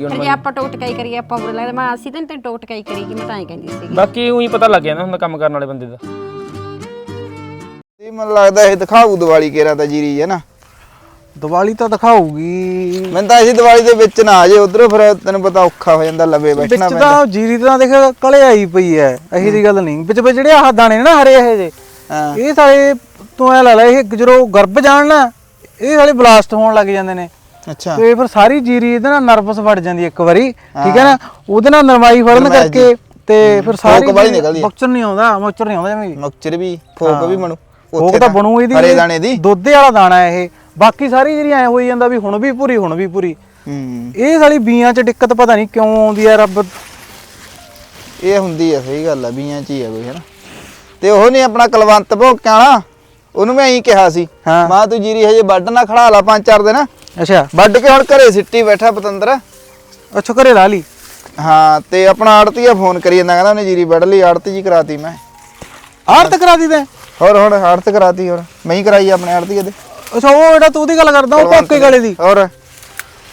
ਫਿਰ ਜੇ ਆਪਾਂ ਟੋਕ ਟਕਾਈ ਕਰੀਏ ਆਪਾਂ ਬੁਰਾ ਲੱਗਦਾ। ਮੈਂ ਅਸੀਂ ਤਾਂ ਨੀ ਤੇ ਟੋਕ ਟਕਾਈ ਕਰੀਗੀ ਮੈਂ ਤਾਂ ਐਂ ਕਹਿੰਦੀ ਸੀਗੀ। ਬਾਕੀ ਉਹੀ ਪਤਾ ਲੱਗ ਜਾਂਦਾ ਹੁੰਦਾ ਕੰਮ ਕਰਨ ਵਾਲੇ ਬੰਦੇ ਦਾ। ਇਹ ਮੈਨੂੰ ਲੱਗਦਾ ਇਹ ਦਿਖਾਊ ਦੀਵਾਲੀ ਕੇਰਾ ਤਾਂ ਜੀਰੀ ਹੈ ਨਾ। ਦੀਵਾਲੀ ਤਾਂ ਦਿਖਾਊਗੀ। ਮੈਨੂੰ ਤਾਂ ਅਸੀਂ ਦੀਵਾਲੀ ਦੇ ਵਿੱਚ ਨਾ ਆ ਜੇ ਉਧਰੋਂ ਫਿਰ ਤੈਨੂੰ ਪਤਾ ਔਖਾ ਹੋ ਜਾਂਦਾ ਲਵੇ ਵਿੱਚ ਬੈਠਣਾ ਪੈਂਦਾ। ਤਾਂ ਜੀਰੀ ਤਾਂ ਦੇਖ ਕਲੇ ਆਈ ਪਈ ਐ ਇਹੀ ਦੀ ਗੱਲ ਨਹੀਂ। ਵਿੱਚ ਵਿੱਚ ਜਿਹੜੇ ਆਹ ਦਾਣੇ ਨੇ ਨਾ ਹਰੇ ਇਹ ਜੇ ਹਾਂ। ਇਹ ਸਾਲੇ ਤੂੰ ਐ ਲਾ ਲੈ ਇਹ ਜਦੋਂ ਗਰਭ ਜਾਣ ਨਾ ਇਹ ਸਾਲੇ ਬਲਾਸਟ ਹੋਣ ਲੱਗ ਜਾਂਦੇ ਨੇ। ਅੱਛਾ। ਤੇ ਫਿਰ ਸਾਰੀ ਜੀਰੀ ਇਹਦੇ ਨਾਲ ਨਰਵਸ ਫੜ ਜਾਂਦੀ ਇੱਕ ਵਾਰੀ ਠੀਕ ਹੈ ਨਾ? ਉਹਦੇ ਨਾਲ ਨਰਮਾਈ ਫੜਨ ਕਰਕੇ ਤੇ ਫਿਰ ਸਾਰੀ ਫੋਕ। ਮਕਚਰ ਨਹੀਂ ਆਉਂਦਾ ਮਕਚਰ ਨਹੀਂ ਆਉਂਦਾ ਜਿਵੇਂ ਮਕਚਰ ਵੀ ਫੋਕ ਵੀ ਬਣੂ। ਉਹ ਤਾਂ ਬਣੂ ਇਹਦੀ। ਹਰੇ ਦਾਣੇ ਦੀ। ਦੁੱਧੇ ਵਾਲਾ ਦਾਣਾ ਇਹ। ਬਾਕੀ ਸਾਰੀ ਜਿਹੜੀ ਐ ਹੋਈ ਜਾਂਦਾ ਵੀ ਹੁਣ ਵੀ ਪੂਰੀ ਹੁਣ ਵੀ ਪੂਰੀ। ਹੂੰ। ਇਹ ਸਾਲੀ ਬੀਆਂ 'ਚ ਦਿੱਕਤ ਪਤਾ ਨਹੀਂ ਕਿਉਂ ਆਉਂਦੀ ਹੈ ਰੱਬ। ਇਹ ਹੁੰਦੀ ਆ ਸਹੀ ਗੱਲ ਆ ਬੀਆਂ ਚ ਹੀ ਆ ਕੋਈ ਹੈ ਨਾ ਤੇ ਉਹ ਨਹੀਂ ਆਪਣਾ ਕਲਵੰਤ ਭੋਕਿਆ ਵਾਲਾ ਉਹਨੂੰ ਮੈਂ ਐਂ ਕਿਹਾ ਸੀ। ਮਾਂ ਤੂੰ ਜੀਰੀ ਹਜੇ ਵੱਢ ਨਾ ਖੜਾ ਲਾ ਪੰਜ ਚਾਰ ਦਿਨ। ਅੱਛਾ। ਵੱਢ ਕੇ ਹੁਣ ਘਰੇ ਸਿੱਟੀ ਬੈਠਾ ਪਤੰਦਰ। ਅੱਛਾ ਘਰੇ ਲਾ ਲਈ? ਹਾਂ ਤੇ ਆਪਣਾ ਆੜਤੀਆ ਫੋਨ ਕਰੀ ਜਾਂਦਾ ਕਹਿੰਦਾ ਉਹਨੇ ਜੀਰੀ ਵੱਢ ਲਈ ਆੜਤੀ ਜੀ ਕਰਾਤੀ ਮੈਂ। ਆਰਤ ਕਰਾ ਦੀ ਤੈਂ? ਹੋਰ ਹੁਣ ਆੜਤ ਕਰਾਤੀ ਹੋਰ। ਮੈਂ ਹੀ ਕਰਾਈ ਆਪਣੇ ਆੜਤੀਏ ਦੇ। ਅੱਛਾ ਉਹ ਜਿਹੜਾ ਤੂੰ ਉਹਦੀ ਗੱਲ ਕਰਦਾ ਉਹ ਪੱਕੇ ਗਲੇ ਦੀ? ਹੋਰ।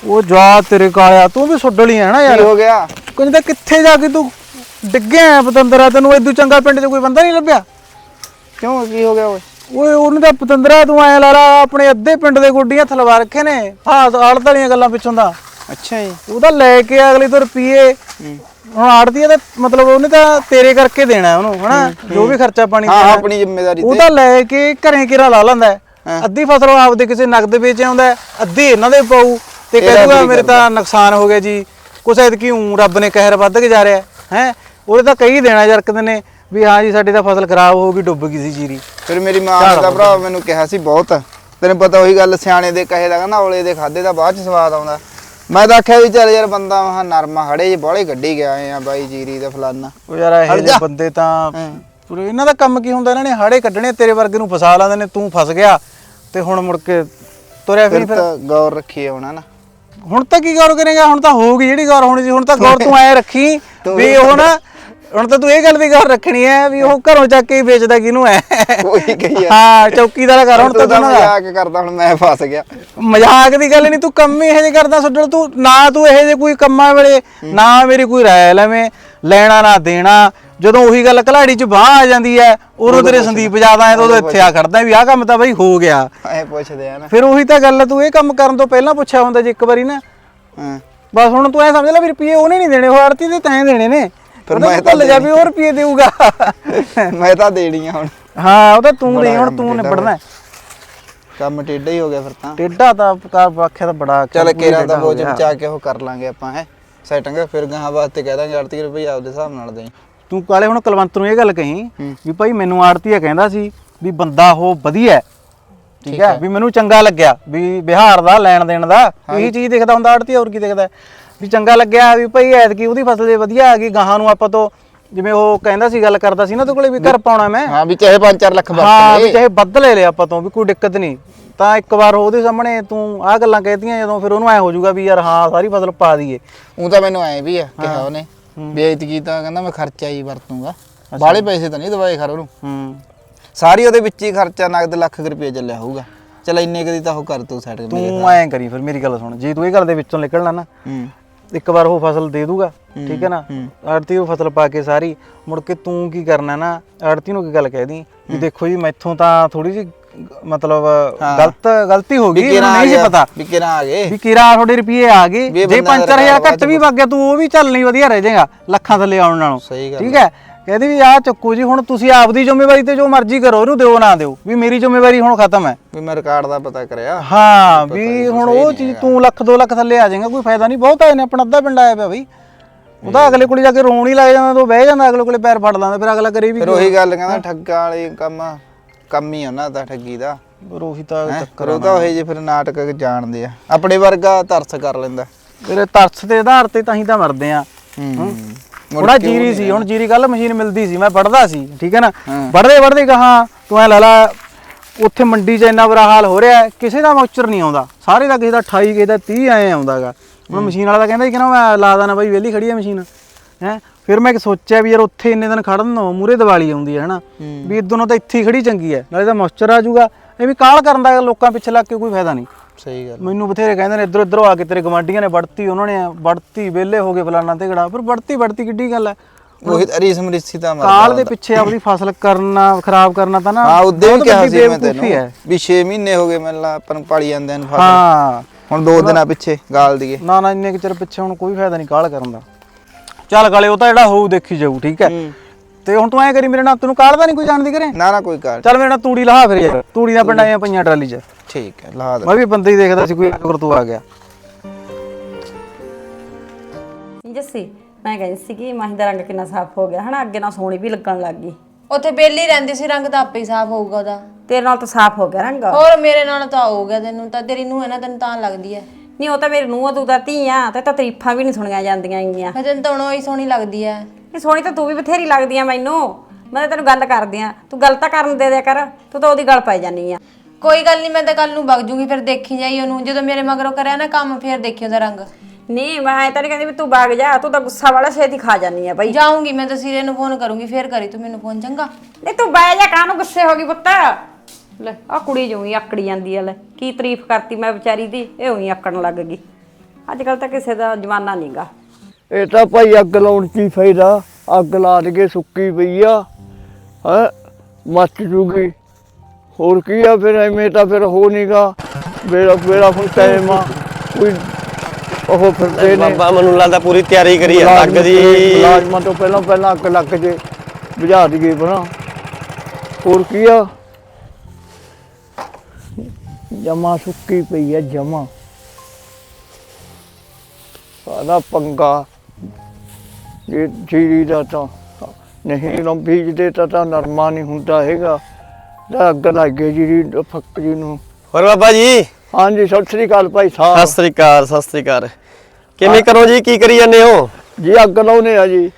ਉਹ ਜਾ ਤੇਰੇ ਕਾਲਿਆ ਤੂੰ ਵੀ ਸੁੱਡਲੀ ਹੈ ਨਾ ਕੀ ਯਾਰ ਹੋ ਗਿਆ? ਕੁਝ ਤਾਂ ਕਿੱਥੇ ਜਾ ਕੇ ਤੂੰ ਡਿੱਗਿਆ ਪਤੰਦਰਾ? ਤੈਨੂੰ ਇਦੋਂ ਚੰਗਾ ਪਿੰਡ 'ਚ ਕੋਈ ਬੰਦਾ ਨਹੀਂ ਲੱਭਿਆ? ਕਿਉਂ ਕੀ ਹੋ ਗਿਆ ਓਏ? ਓਏ ਉਹਨੂੰ ਤਾਂ ਪਤੰਦਰਾ ਤੂੰ ਐ ਲਾ ਲਾ ਆਪਣੇ ਅੱਧੇ ਪਿੰਡ ਦੇ ਗੋਡੀਆਂ ਥਲਵਾ ਰੱਖੇ ਨੇ ਹਾਂ ਆੜਤ ਵਾਲੀਆਂ ਗੱਲਾਂ ਪਿੱਛੋਂ ਦਾ। ਅੱਛਾ ਜੀ। ਉਹਦਾ ਲੈ ਕੇ ਅਗਲੇ ਤੋਂ ਰੁਪਏ ਹੁਣ ਆੜਦੀ ਦਾ ਮਤਲਬ ਉਹਨੇ ਤਾਂ ਤੇਰੇ ਕਰਕੇ ਦੇਣਾ ਉਹਨੂੰ ਹਨਾ? ਜੋ ਵੀ ਖਰਚਾ ਪਾਣੀ ਹਾਂ। ਆਪਣੀ ਜ਼ਿੰਮੇਵਾਰੀ ਉਹ ਤੇ। ਤਾਂ ਲੈ ਕੇ ਘਰੇ ਕਿਰਾ ਲਾ ਲੈਂਦਾ। ਅੱਧੀ ਫਸਲ ਉਹ ਆਪਦੇ ਕਿਸੇ ਨਗਦ ਵੇਚ ਆਉਂਦਾ ਅੱਧੀ ਇਹਨਾਂ ਦੇ ਪਾਉ ਤੇ ਵੀ ਮੇਰੇ ਤਾਂ ਨੁਕਸਾਨ ਹੋ ਗਿਆ ਜੀ। ਕੁਛ ਐਤਕੀ ਊਂ ਰੱਬ ਨੇ ਕਹਿਰ ਵੱਧ ਕੇ ਜਾ ਰਿਹਾ ਹੈ? ਉਹਦੇ ਤਾਂ ਕਈ ਦੇਣਾ ਜਰਕਦੇ ਨੇ ਵੀ ਹਾਂ ਜੀ ਸਾਡੀ ਤਾਂ ਫਸਲ ਖਰਾਬ ਹੋ ਗਈ ਡੁੱਬ ਗਈ ਸੀ ਜੀਰੀ। ਫਿਰ ਮੇਰੀ ਮਾਂ ਤਾਂ ਭਰਾ ਮੈਨੂੰ ਕਿਹਾ ਸੀ ਬਹੁਤ। ਤੈਨੂੰ ਪਤਾ ਉਹੀ ਗੱਲ ਸਿਆਣੇ ਦੇ ਕਹੇ ਦਾ ਕਹਿੰਦਾ ਔਲੇ ਦੇ ਖਾਦੇ ਦਾ ਬਾਅਦ ਚ ਸਵਾਦ ਆਉਂਦਾ। ਮੈਂ ਤਾਂ ਆਖਿਆ ਵੀ ਚੱਲ ਯਾਰ ਬੰਦਾ ਮਹਾ ਨਰਮਾ ਹੜੇ ਜੇ ਬਾਹਲੇ ਗੱਡੀ ਗਿਆ ਆ ਬਾਈ ਜੀਰੀ ਦਾ ਫਲਾਨਾ। ਉਹ ਯਾਰ ਇਹ ਜਿਹੇ ਬੰਦੇ ਤਾਂ ਪੂਰੇ ਇਹਨਾਂ ਦਾ ਕੰਮ ਕੀ ਹੁੰਦਾ? ਇਹਨਾਂ ਨੇ ਹਾੜੇ ਕੱਢਣੇ ਤੇਰੇ ਵਰਗੇ ਨੂੰ ਫਸਾ ਲਾਉਂਦੇ ਨੇ ਤੂੰ ਫਸ ਗਿਆ ਤੇ ਹੁਣ ਮੁੜ ਕੇ ਤੁਰਿਆ ਫਿਰ ਫਿਰ ਤਾਂ ਗੌਰ ਰੱਖੀਏ ਹੋਣਾ ਨਾ ਹੁਣ ਤਾਂ ਕੀ ਗੌਰ ਕਰੇਗਾ? ਹੁਣ ਤਾਂ ਹੋ ਗਈ ਜਿਹੜੀ ਗੌਰ ਹੋਣੀ ਸੀ ਹੁਣ ਤਾਂ ਗੌਰ ਤੂੰ ਐ ਰੱਖੀ ਵੀ ਉਹ ਨਾ ਹੁਣ ਤਾਂ ਤੂੰ ਇਹ ਗੱਲ ਦੀ ਗੌਰ ਰੱਖਣੀ ਐ ਵੀ ਉਹ ਘਰੋਂ ਚੱਕ ਕੇ ਹੀ ਵੇਚਦਾ ਕਿਹਨੂੰ ਐ ਉਹੀ ਕਹੀ ਆ। ਹਾਂ ਚੌਕੀਦਾਰ ਕਰ ਹੁਣ ਤਾਂ ਤੂੰ ਨਾ ਮਜ਼ਾਕ ਕਰਦਾ ਹੁਣ ਮੈਂ ਫਸ ਗਿਆ। ਮਜ਼ਾਕ ਦੀ ਗੱਲ ਨਹੀਂ ਤੂੰ ਕੰਮ ਹੀ ਇਹੋ ਜਿਹੇ ਕਰਦਾ ਛੱਡਣ ਤੂੰ ਨਾ ਤੂੰ ਇਹੋ ਜਿਹੇ ਕੋਈ ਕੰਮਾਂ ਵੇਲੇ ਨਾ ਮੇਰੀ ਕੋਈ ਰਾਇ ਲਵੇਂ ਲੈਣਾ ਨਾ ਦੇਣਾ ਜਦੋਂ ਉਹੀ ਗੱਲ ਕਲਾੜੀ ਚ ਬਾਹ ਆ ਜਾਂਦੀ ਐ ਉਦੋਂ ਤੇਰੇ ਸੰਦੀਪ ਜ਼ਿਆਦਾ ਐ ਤਾਂ ਉਦੋਂ ਇੱਥੇ ਆ ਖੜਦਾ ਵੀ ਆਹ ਕੰਮ ਤਾਂ ਬਈ ਹੋ ਗਿਆ। ਐ ਪੁੱਛਦੇ ਆ ਨਾ। ਫਿਰ ਉਹੀ ਤਾਂ ਗੱਲ ਤੂੰ ਇਹ ਕੰਮ ਕਰਨ ਤੋਂ ਪਹਿਲਾਂ ਪੁੱਛਿਆ ਹੁੰਦਾ ਜੇ ਇੱਕ ਵਾਰੀ ਨਾ। ਹਾਂ। ਬਸ ਹੁਣ ਤੂੰ ਐ ਸਮਝ ਲੈ ਵੀ ਰੁਪਏ ਉਹਨੇ ਨਹੀਂ ਦੇਣੇ ਉਹ ਆੜਤੀ ਦੇ ਤੈਂ ਦੇਣੇ ਨੇ। ਫਿਰ ਮੈਂ ਤੂੰ ਤਾਂ ਭੁੱਲ ਜਾ ਵੀ ਉਹ ਰੁਪਏ ਦੇਊਗਾ। ਮੈਂ ਤਾਂ ਦੇਣੀ ਆ ਹੁਣ। ਹਾਂ ਉਹ ਤਾਂ ਤੂੰ ਦੇ ਹੁਣ ਤੂੰ ਨਿਬੜਨਾ। ਕੰਮ ਟੇਢਾ ਹੀ ਹੋ ਗਿਆ ਫਿਰ ਤਾਂ। ਟੇਢਾ ਤਾਂ ਕਾਰ ਆਖਿਆ ਤਾਂ ਬੜਾ ਚੱਲ ਕੇਰਾ ਟੇਢਾ ਦਾ ਹੋ ਬੋਝ ਗਿਆ। ਬਚਾ ਕੇ ਉਹ ਕਰ ਲਾਂਗੇ ਆਪਾਂ ਹੈ। ਸੈਟਿੰਗ ਫਿਰ ਗਾਹਾਂ ਵਾਸਤੇ ਕਹਿ ਦਾਂਗੇ 38 ਰੁਪਏ ਆਪਦੇ ਹਿਸਾਬ ਨਾਲ ਦੇਈ। ਤੂੰ ਕਾਲੇ ਹੁਣ ਕੁਲਵੰਤ ਨੂੰ ਇਹ ਗੱਲ ਕਹੀ ਵੀ ਭਾਈ ਮੈਨੂੰ ਆੜਤੀਆ ਕਹਿੰਦਾ ਸੀ ਵੀ ਬੰਦਾ ਉਹ ਵਧੀਆ। ਠੀਕ ਹੈ ਵੀ ਮੈਨੂੰ ਚੰਗਾ ਲੱਗਿਆ ਵੀ ਬਿਹਾਰ ਦਾ ਲੈਣ ਦੇਣ ਦਾ ਇਹੀ ਚੀਜ਼ ਦੇਖਦਾ ਹੁੰਦਾ ਆੜਤੀਆ ਹੋਰ ਕੀ ਦੇਖਦਾ? ਵੀ ਚੰਗਾ ਲੱਗਿਆ ਵੀ ਭਾਈ ਐਤਕੀ ਉਹਦੀ ਫਸਲ ਜੇ ਵਧੀਆ ਆ ਗਈ ਗਾਹਾਂ ਨੂੰ ਆਪਾਂ ਤੋਂ ਜਿਵੇਂ ਉਹ ਕਹਿੰਦਾ ਸੀ ਗੱਲ ਕਰਦਾ ਸੀ ਨਾ ਤੇ ਕੋਲੇ ਵੀ ਘਰ ਪਾਉਣਾ ਮੈਂ। ਹਾਂ ਵੀ ਚਾਹੇ 5-4 ਲੱਖ ਹਾਂ ਵਰਤ ਵੀ ਲਏ ਚਾਹੇ ਵੱਧ ਲੈ ਲਿਆ ਆਪਾਂ ਤੋਂ ਵੀ ਕੋਈ ਦਿੱਕਤ ਨਹੀਂ। ਤਾਂ ਇੱਕ ਵਾਰ ਉਹਦੇ ਸਾਹਮਣੇ ਤੂੰ ਆਹ ਗੱਲਾਂ ਕਹਿਤੀਆਂ ਜਦੋਂ ਫਿਰ ਉਹਨੂੰ ਐ ਹੋ ਜਾਊਗਾ ਵੀ ਯਾਰ ਹਾਂ ਸਾਰੀ ਫਸਲ ਪਾ ਦਈਏ। ਉਹ ਤਾਂ ਮੈਨੂੰ ਐ ਵੀ ਆ ਕਿਹਾ ਉਹਨੇ ਬੇਇੱਜ਼ਤੀ ਤਾਂ ਕਹਿੰਦਾ ਮੈਂ ਖਰਚਾ ਹੀ ਵਰਤੂੰਗਾ। ਬਾਹਲੇ ਪੈਸੇ ਤਾਂ ਨਹੀਂ ਦਵਾਏ ਖਰ ਉਹਨੂੰ। ਹੂੰ। ਸਾਰੀ ਉਹਦੇ ਵਿੱਚ ਹੀ ਖਰਚਾ ਨਗਦ ਲੱਖ ਰੁਪਏ ਚੱਲਿਆ ਹੋਊਗਾ। ਚਲ ਇੰਨੇ ਕਦੀ ਤਾਂ ਉਹ ਕਰ ਤੂੰ ਸੈਟ ਤੂੰ ਐਂ ਕਰੀ ਫਿਰ ਮੇਰੀ ਗੱਲ ਸੁਣ। ਜੇ ਤੂੰ ਇਹ ਗੱਲ ਦੇ ਵਿੱਚੋਂ ਨਿਕਲਣਾ ਨਾ ਹੂੰ। ਇੱਕ ਵਾਰ ਉਹ ਫਸਲ ਦੇ ਦੂਗਾ ਠੀਕ ਹੈ ਨਾ? ਆੜਤੀ ਉਹ ਫਸਲ ਪਾ ਕੇ ਸਾਰੀ ਮੁੜ ਕੇ ਤੂੰ ਕੀ ਕਰਨਾ ਨਾ? ਆੜਤੀ ਨੂੰ ਕੀ ਗੱਲ ਕਹਿ ਦੀ ਵੀ ਦੇਖੋ ਜੀ ਮੈਥੋਂ ਤਾਂ ਥੋੜੀ ਜੀ ਮਤਲਬ ਗਲਤ ਗਲਤੀ ਹੋ ਗਈ ਮੈਨੂੰ ਨਹੀਂ ਸੀ ਪਤਾ। ਵੀ ਕਿਹਨਾਂ ਆ ਗਏ। ਵੀ ਕਿਰਾ ਤੁਹਾਡੇ ਰੁਪਏ ਆ ਗਏ? ਜੇ ਬੰਦਾ 5000 ਘੱਟ ਵੀ ਵਗ ਗਿਆ ਤੂੰ ਉਹ ਵੀ ਚੱਲ ਨਹੀਂ ਵਧੀਆ ਰਹਿ ਜਾਏਗਾ ਲੱਖਾਂ ਥੱਲੇ ਆਉਣ ਨਾਲੋਂ। ਠੀਕ ਹੈ? ਕਹਿੰਦੀ ਵੀ ਆਹ ਚੱਕੂ ਜੀ ਹੁਣ ਤੁਸੀਂ ਆਪਦੀ ਜ਼ਿੰਮੇਵਾਰੀ ਤੇ ਜੋ ਮਰਜ਼ੀ ਕਰੋ ਇਹਨੂੰ ਦਿਓ ਨਾ ਦਿਓ। ਵੀ ਮੇਰੀ ਜ਼ਿੰਮੇਵਾਰੀ ਹੁਣ ਖਤਮ ਹੈ। ਵੀ ਮੈਂ ਰਿਕਾਰਡ ਦਾ ਪਤਾ ਕਰਿਆ। ਹਾਂ ਵੀ ਹੁਣ ਉਹ ਚੀਜ਼ ਤੂੰ ਲੱਖ 2 ਲੱਖ ਥੱਲੇ ਆ ਜਾਏਗਾ ਕੋਈ ਫਾਇਦਾ ਨਹੀਂ। ਬਹੁਤ ਆਏ ਨੇ ਆਪਣਾ ਅੱਧਾ ਪਿੰਡ ਆਇਆ ਪਿਆ ਬਈ। ਉਹਦਾ ਅਗਲੇ ਕੋਲੇ ਜਾ ਕੇ ਰੋਣ ਹੀ ਲੱਗ ਜਾਂਦਾ ਤੂੰ ਬਹਿ ਜਾਂਦਾ ਅਗਲੇ ਕੋਲੇ ਪੈਰ ਫੜ ਲਾਂਦਾ ਫਿਰ ਅਗਲਾ ਕਰੇ ਵੀ ਫਿਰ ਉਹੀ ਗੱਲ ਕਹਿੰਦਾ ਠੱਗਾਂ ਵਾਲੀ ਕੰਮ ਕੰਮ ਹੀ ਉਹਨਾਂ ਦਾ ਠੱਗੀ ਦਾ। ਰੋਹੀ ਤਾਂ ਕਰ ਉਹ ਤਾਂ ਉਹ ਜੇ ਫਿਰ ਨਾਟਕ ਜਾਣਦੇ ਆ। ਆਪਣੇ ਵਰਗਾ ਤਰਸ ਕਰ ਲੈਂਦਾ। ਤੇਰੇ ਤਰਸ ਦੇ ਆਧਾਰ ਤੇ ਤਾਂ ਹੀ ਤਾਂ ਮਰਦੇ ਆ। ਹੂੰ। ਥੋੜਾ ਜੀਰੀ ਸੀ ਹੁਣ ਜੀਰੀ ਕੱਲ ਮਸ਼ੀਨ ਮਿਲਦੀ ਸੀ ਮੈਂ ਵੜਦਾ ਸੀ ਠੀਕ ਹੈ ਨਾ? ਵੜਦੇ ਵੜਦੇ ਕਹਾ ਤੂੰ ਐ ਲਾ ਲਾ ਉੱਥੇ ਮੰਡੀ 'ਚ ਇੰਨਾ ਬੁਰਾ ਹਾਲ ਹੋ ਰਿਹਾ ਕਿਸੇ ਦਾ ਮੌਚਰ ਨਹੀਂ ਆਉਂਦਾ। ਸਾਰੇ ਦਾ ਕਿਸੇ ਦਾ 28 ਕਿਸੇ ਦਾ 30 ਐ ਆਉਂਦਾਗਾ। ਹੁਣ ਮਸ਼ੀਨ ਵਾਲਾ ਤਾਂ ਕਹਿੰਦਾ ਕਿ ਨਾ ਮੈਂ ਲਾ ਦਾਂ ਬਾਈ ਵਿਹਲੀ ਖੜੀ ਹੈ ਮਸ਼ੀਨ। ਹੈ? ਫਿਰ ਮੈਂ ਇੱਕ ਸੋਚਿਆ ਵੀ ਯਾਰ ਉੱਥੇ ਇੰਨੇ ਦਿਨ ਖੜਨ ਨੂੰ ਮੂਰੇ ਦੀਵਾਲੀ ਆਉਂਦੀ ਹੈ ਹਨਾ? ਵੀ ਇਦੋਂ ਤਾਂ ਇੱਥੇ ਹੀ ਖੜੀ ਚੰਗੀ ਹੈ ਨਾਲੇ ਤਾਂ ਮੌਚਰ ਆ ਜਾਊਗਾ। ਇਹ ਵੀ ਕਾਲ ਕਰਨ ਦਾ ਲੋਕਾਂ ਪਿੱਛੇ ਲੱਗ ਕੇ ਕੋਈ ਫਾਇਦਾ ਨਹੀਂ। ਸਹੀ ਗੱਲ ਮੈਨੂੰ ਬਥੇਰੇ ਕਹਿੰਦੇ ਨੇ ਇੱਧਰ ਇੱਧਰੋਂ ਆ ਕੇ ਤੇਰੇ ਗਵਾਂਢੀਆਂ ਨੇ ਵੜਤੀ ਉਹਨਾਂ ਨੇ ਵੜਤੀ ਵਿਹਲੇ ਹੋ ਗਏ ਫਲਾਨਾ ਤੇ ਗੜਾ ਪਰ ਵੜਤੀ ਵੜਤੀ ਕਿੱਡੀ ਗੱਲ ਹੈ ਉਹੀ ਰੀਸ ਮਰੀਸੀ ਤਾਂ ਮਰਦਾ ਕਾਲ ਦੇ ਪਿੱਛੇ ਆਪਣੀ ਫਸਲ ਕਰਨਾ ਖਰਾਬ ਕਰਨਾ ਤਾਂ ਨਾ ਹਾਂ ਉਦੋਂ ਵੀ ਕਿਹਾ ਸੀ ਮੈਂ ਤੈਨੂੰ। ਵੀ 6 ਮਹੀਨੇ ਹੋ ਗਏ ਮੈਨੂੰ ਲਾ ਆਪਾਂ ਨੂੰ ਪਾਲੀ ਜਾਂਦੇ ਨੂੰ ਫਸਲ। ਹਾਂ। ਹੁਣ ਦੋ ਦਿਨਾਂ ਪਿੱਛੇ ਗਾਲ ਦੀਏ। ਨਾ ਨਾ ਇੰਨੇ ਕੁ ਚਿਰ ਪਿੱਛੇ ਹੁਣ ਕੋਈ ਫਾਇਦਾ ਨਹੀਂ ਕਾਲ ਕਰਨ ਦਾ। ਚੱਲ ਗਾਲੇ ਉਹ ਤਾਂ ਜਿਹੜਾ ਹੋਊ ਦੇਖੀ ਜਾਊ ਠੀਕ ਹੈ। ਤੇ ਹੁਣ ਤੂੰ ਐ ਕਰੀ ਮੇਰੇ ਨਾਲ ਤੈਨੂੰ ਕਾਲ ਦਾ ਨਹੀਂ ਕੋਈ ਜਾਣਦੀ ਕਰੇ ਨਾ ਨਾ ਕੋਈ ਗੱਲ ਚੱਲ ਮੇਰੇ ਨਾਲ ਤੂੜੀ ਲਾਹ ਫਿਰ ਯਾਰ ਤੂੜੀ ਦਾ ਪਿੰਡਾਂ ਆਈਆਂ ਪਈਆਂ ਟਰਾਲੀ 'ਚ। ਠੀਕ ਹੈ ਲਾ ਦੇ। ਮੈਂ ਵੀ ਬੰਦੇ ਹੀ ਦੇਖਦਾ ਸੀ ਕੋਈ ਅਗਰ ਤੂੰ ਆ ਗਿਆ। ਜੱਸੀ ਮੈਂ ਕਹਿੰਦੀ ਸੀ ਕਿ ਮਾਹੀ ਦਾ ਰੰਗ ਕਿੰਨਾ ਸਾਫ਼ ਹੋ ਗਿਆ ਹਨਾ? ਅੱਗੇ ਨਾਲ ਸੋਹਣੀ ਵੀ ਲੱਗਣ ਲੱਗ ਗਈ। ਉੱਥੇ ਬੇਲੀ ਰਹਿੰਦੀ ਸੀ ਰੰਗ ਤਾਂ ਆਪੇ ਹੀ ਸਾਫ਼ ਹੋਊਗਾ ਉਹਦਾ। ਤੇਰੇ ਨਾਲ ਤਾਂ ਸਾਫ਼ ਹੋ ਗਿਆ ਰੰਗ। ਹੋਰ ਮੇਰੇ ਨਾਲ ਤਾਂ ਹੋ ਗਿਆ ਤੈਨੂੰ ਤਾਂ ਤੇਰੀ ਨੂੰ ਹੈ ਨਾ ਤੈਨੂੰ ਤਾਂ ਲੱਗਦੀ ਹੈ। ਨਹੀਂ ਉਹ ਤਾਂ ਮੇਰੀ ਨੂੰਹ ਆ ਤੂੰ ਤਾਂ ਧੀ ਆ ਤੇ ਤਾਂ ਤਾਰੀਫਾਂ ਵੀ ਨਹੀਂ ਸੁਣੀਆਂ ਜਾਂਦੀਆਂ ਹੈਗੀਆਂ। ਮੈਂ ਤੈਨੂੰ ਤਾਂ ਹੁਣ ਹੀ ਸੋਹਣੀ ਲੱਗਦੀ ਹੈ। ਇਹ ਸੋਹਣੀ ਤਾਂ ਤੂੰ ਵੀ ਬਥੇਰੀ ਲੱਗਦੀ ਆ ਮੈਨੂੰ। ਮੈਂ ਤਾਂ ਤੈਨੂੰ ਗੱਲ ਕਰਦੀ ਆ ਤੂੰ ਗੱਲ ਤਾਂ ਕਰਨ ਦੇ ਦਿਆ ਕਰ ਤੂੰ ਤਾਂ ਉਹਦੀ ਗੱਲ ਪੈ ਜਾਨੀ ਆ। ਕੋਈ ਗੱਲ ਨਹੀਂ ਮੈਂ ਤਾਂ ਕੱਲ ਨੂੰ ਵਗ ਜੂਗੀ ਫਿਰ ਦੇਖੀ ਜਾਈ ਉਹਨੂੰ। ਜਦੋਂ ਮੇਰੇ ਮਗਰੋਂ ਕਰਿਆ ਨਾ ਕੰਮ ਫਿਰ ਦੇਖੀ ਉਹਦਾ ਰੰਗ। ਨਹੀਂ ਮੈਂ ਐ ਤਾਂ ਨਹੀਂ ਕਹਿੰਦੀ ਵੀ ਤੂੰ ਵਗ ਜਾ ਤੂੰ ਤਾਂ ਗੁੱਸਾ ਵਾਲਾ ਛੇਤੀ ਖਾ ਜਾਨੀ ਆ ਬਈ। ਜਾਊਂਗੀ ਮੈਂ ਤਾਂ ਸੀਰੇ ਨੂੰ ਫੋਨ ਕਰੂੰਗੀ ਫਿਰ ਕਰੀ ਤੂੰ ਮੈਨੂੰ ਫੋਨ ਚੰਗਾ। ਨਹੀਂ ਤੂੰ ਬਹਿ ਜਾ ਕਾਹਨੂੰ ਗੁੱਸੇ ਹੋ ਗਈ ਪੁੱਤ? ਲੈ। ਆ ਕੁੜੀ ਜੂਈ ਆਕੜੀ ਜਾਂਦੀ ਆ ਲੈ। ਕੀ ਤਾਰੀਫ ਕਰਤੀ ਮੈਂ ਵਿਚਾਰੀ ਦੀ ਇਹ ਉਹੀ ਆਕੜਨ ਲੱਗ ਗਈ। ਅੱਜ ਕੱਲ ਤਾਂ ਕਿਸੇ ਦਾ ਜਮਾਨਾ ਨਹੀਂਗਾ ਇਹ ਤਾਂ ਭਾਈ ਅੱਗ ਲਾਉਣ ਕੀ ਫਾਇਦਾ ਅੱਗ ਲਾ ਕੇ ਸੁੱਕੀ ਪਈ ਆ ਹੈ ਮੱਚ ਜੂਗੀ। ਹੋਰ ਕੀ ਆ ਫਿਰ ਐਵੇਂ ਤਾਂ ਫਿਰ ਹੋ ਨਹੀਂਗਾ ਮੇਰਾ ਮੇਰਾ ਹੁਣ ਟਾਈਮ ਆ। ਕੋਈ ਉਹ ਫਿਰਦੇ ਨੇ। ਬਾਬਾ ਮੈਨੂੰ ਲੱਗਦਾ ਪੂਰੀ ਤਿਆਰੀ ਕਰੀ ਆ ਅੱਗ ਦੀ ਮੁਲਾਜ਼ਮਾਂ ਤੋਂ ਪਹਿਲਾਂ ਪਹਿਲਾਂ ਅੱਗ ਲੱਗ ਜੇ ਬੁਝਾ ਦਈਏ ਬਣਾ ਹੋਰ ਕੀ ਆ? ਜਮਾ ਸੁੱਕੀ ਪਈ ਆ ਜਮਾ। ਸਾਦਾ ਪੰਗਾ। ਇਹ ਜੀਰੀ ਦਾ ਤਾਂ ਨਹੀਂ ਨਾ ਬੀਜਦੇ ਤਾਂ ਨਰਮਾ ਨਹੀਂ ਹੁੰਦਾ ਹੈਗਾ। ਤਾਂ ਅੱਗ ਲੱਗੇ ਜੀਰੀ ਫੱਕਰੀ ਨੂੰ। ਹੋਰ ਬਾਬਾ ਜੀ? ਹਾਂਜੀ ਸਤਿ ਸ੍ਰੀ ਅਕਾਲ ਭਾਈ ਸਤਿ ਸਾਹਿਬ ਸ੍ਰੀ ਅਕਾਲ ਸਤਿ ਸ੍ਰੀ ਅਕਾਲ। ਕਿਵੇਂ ਕਰੋ ਜੀ? ਕੀ ਕਰੀ ਜਾਂਦੇ ਹੋ? ਜੀ ਅੱਗ ਲਾਉਨੇ ਆ ਜੀ।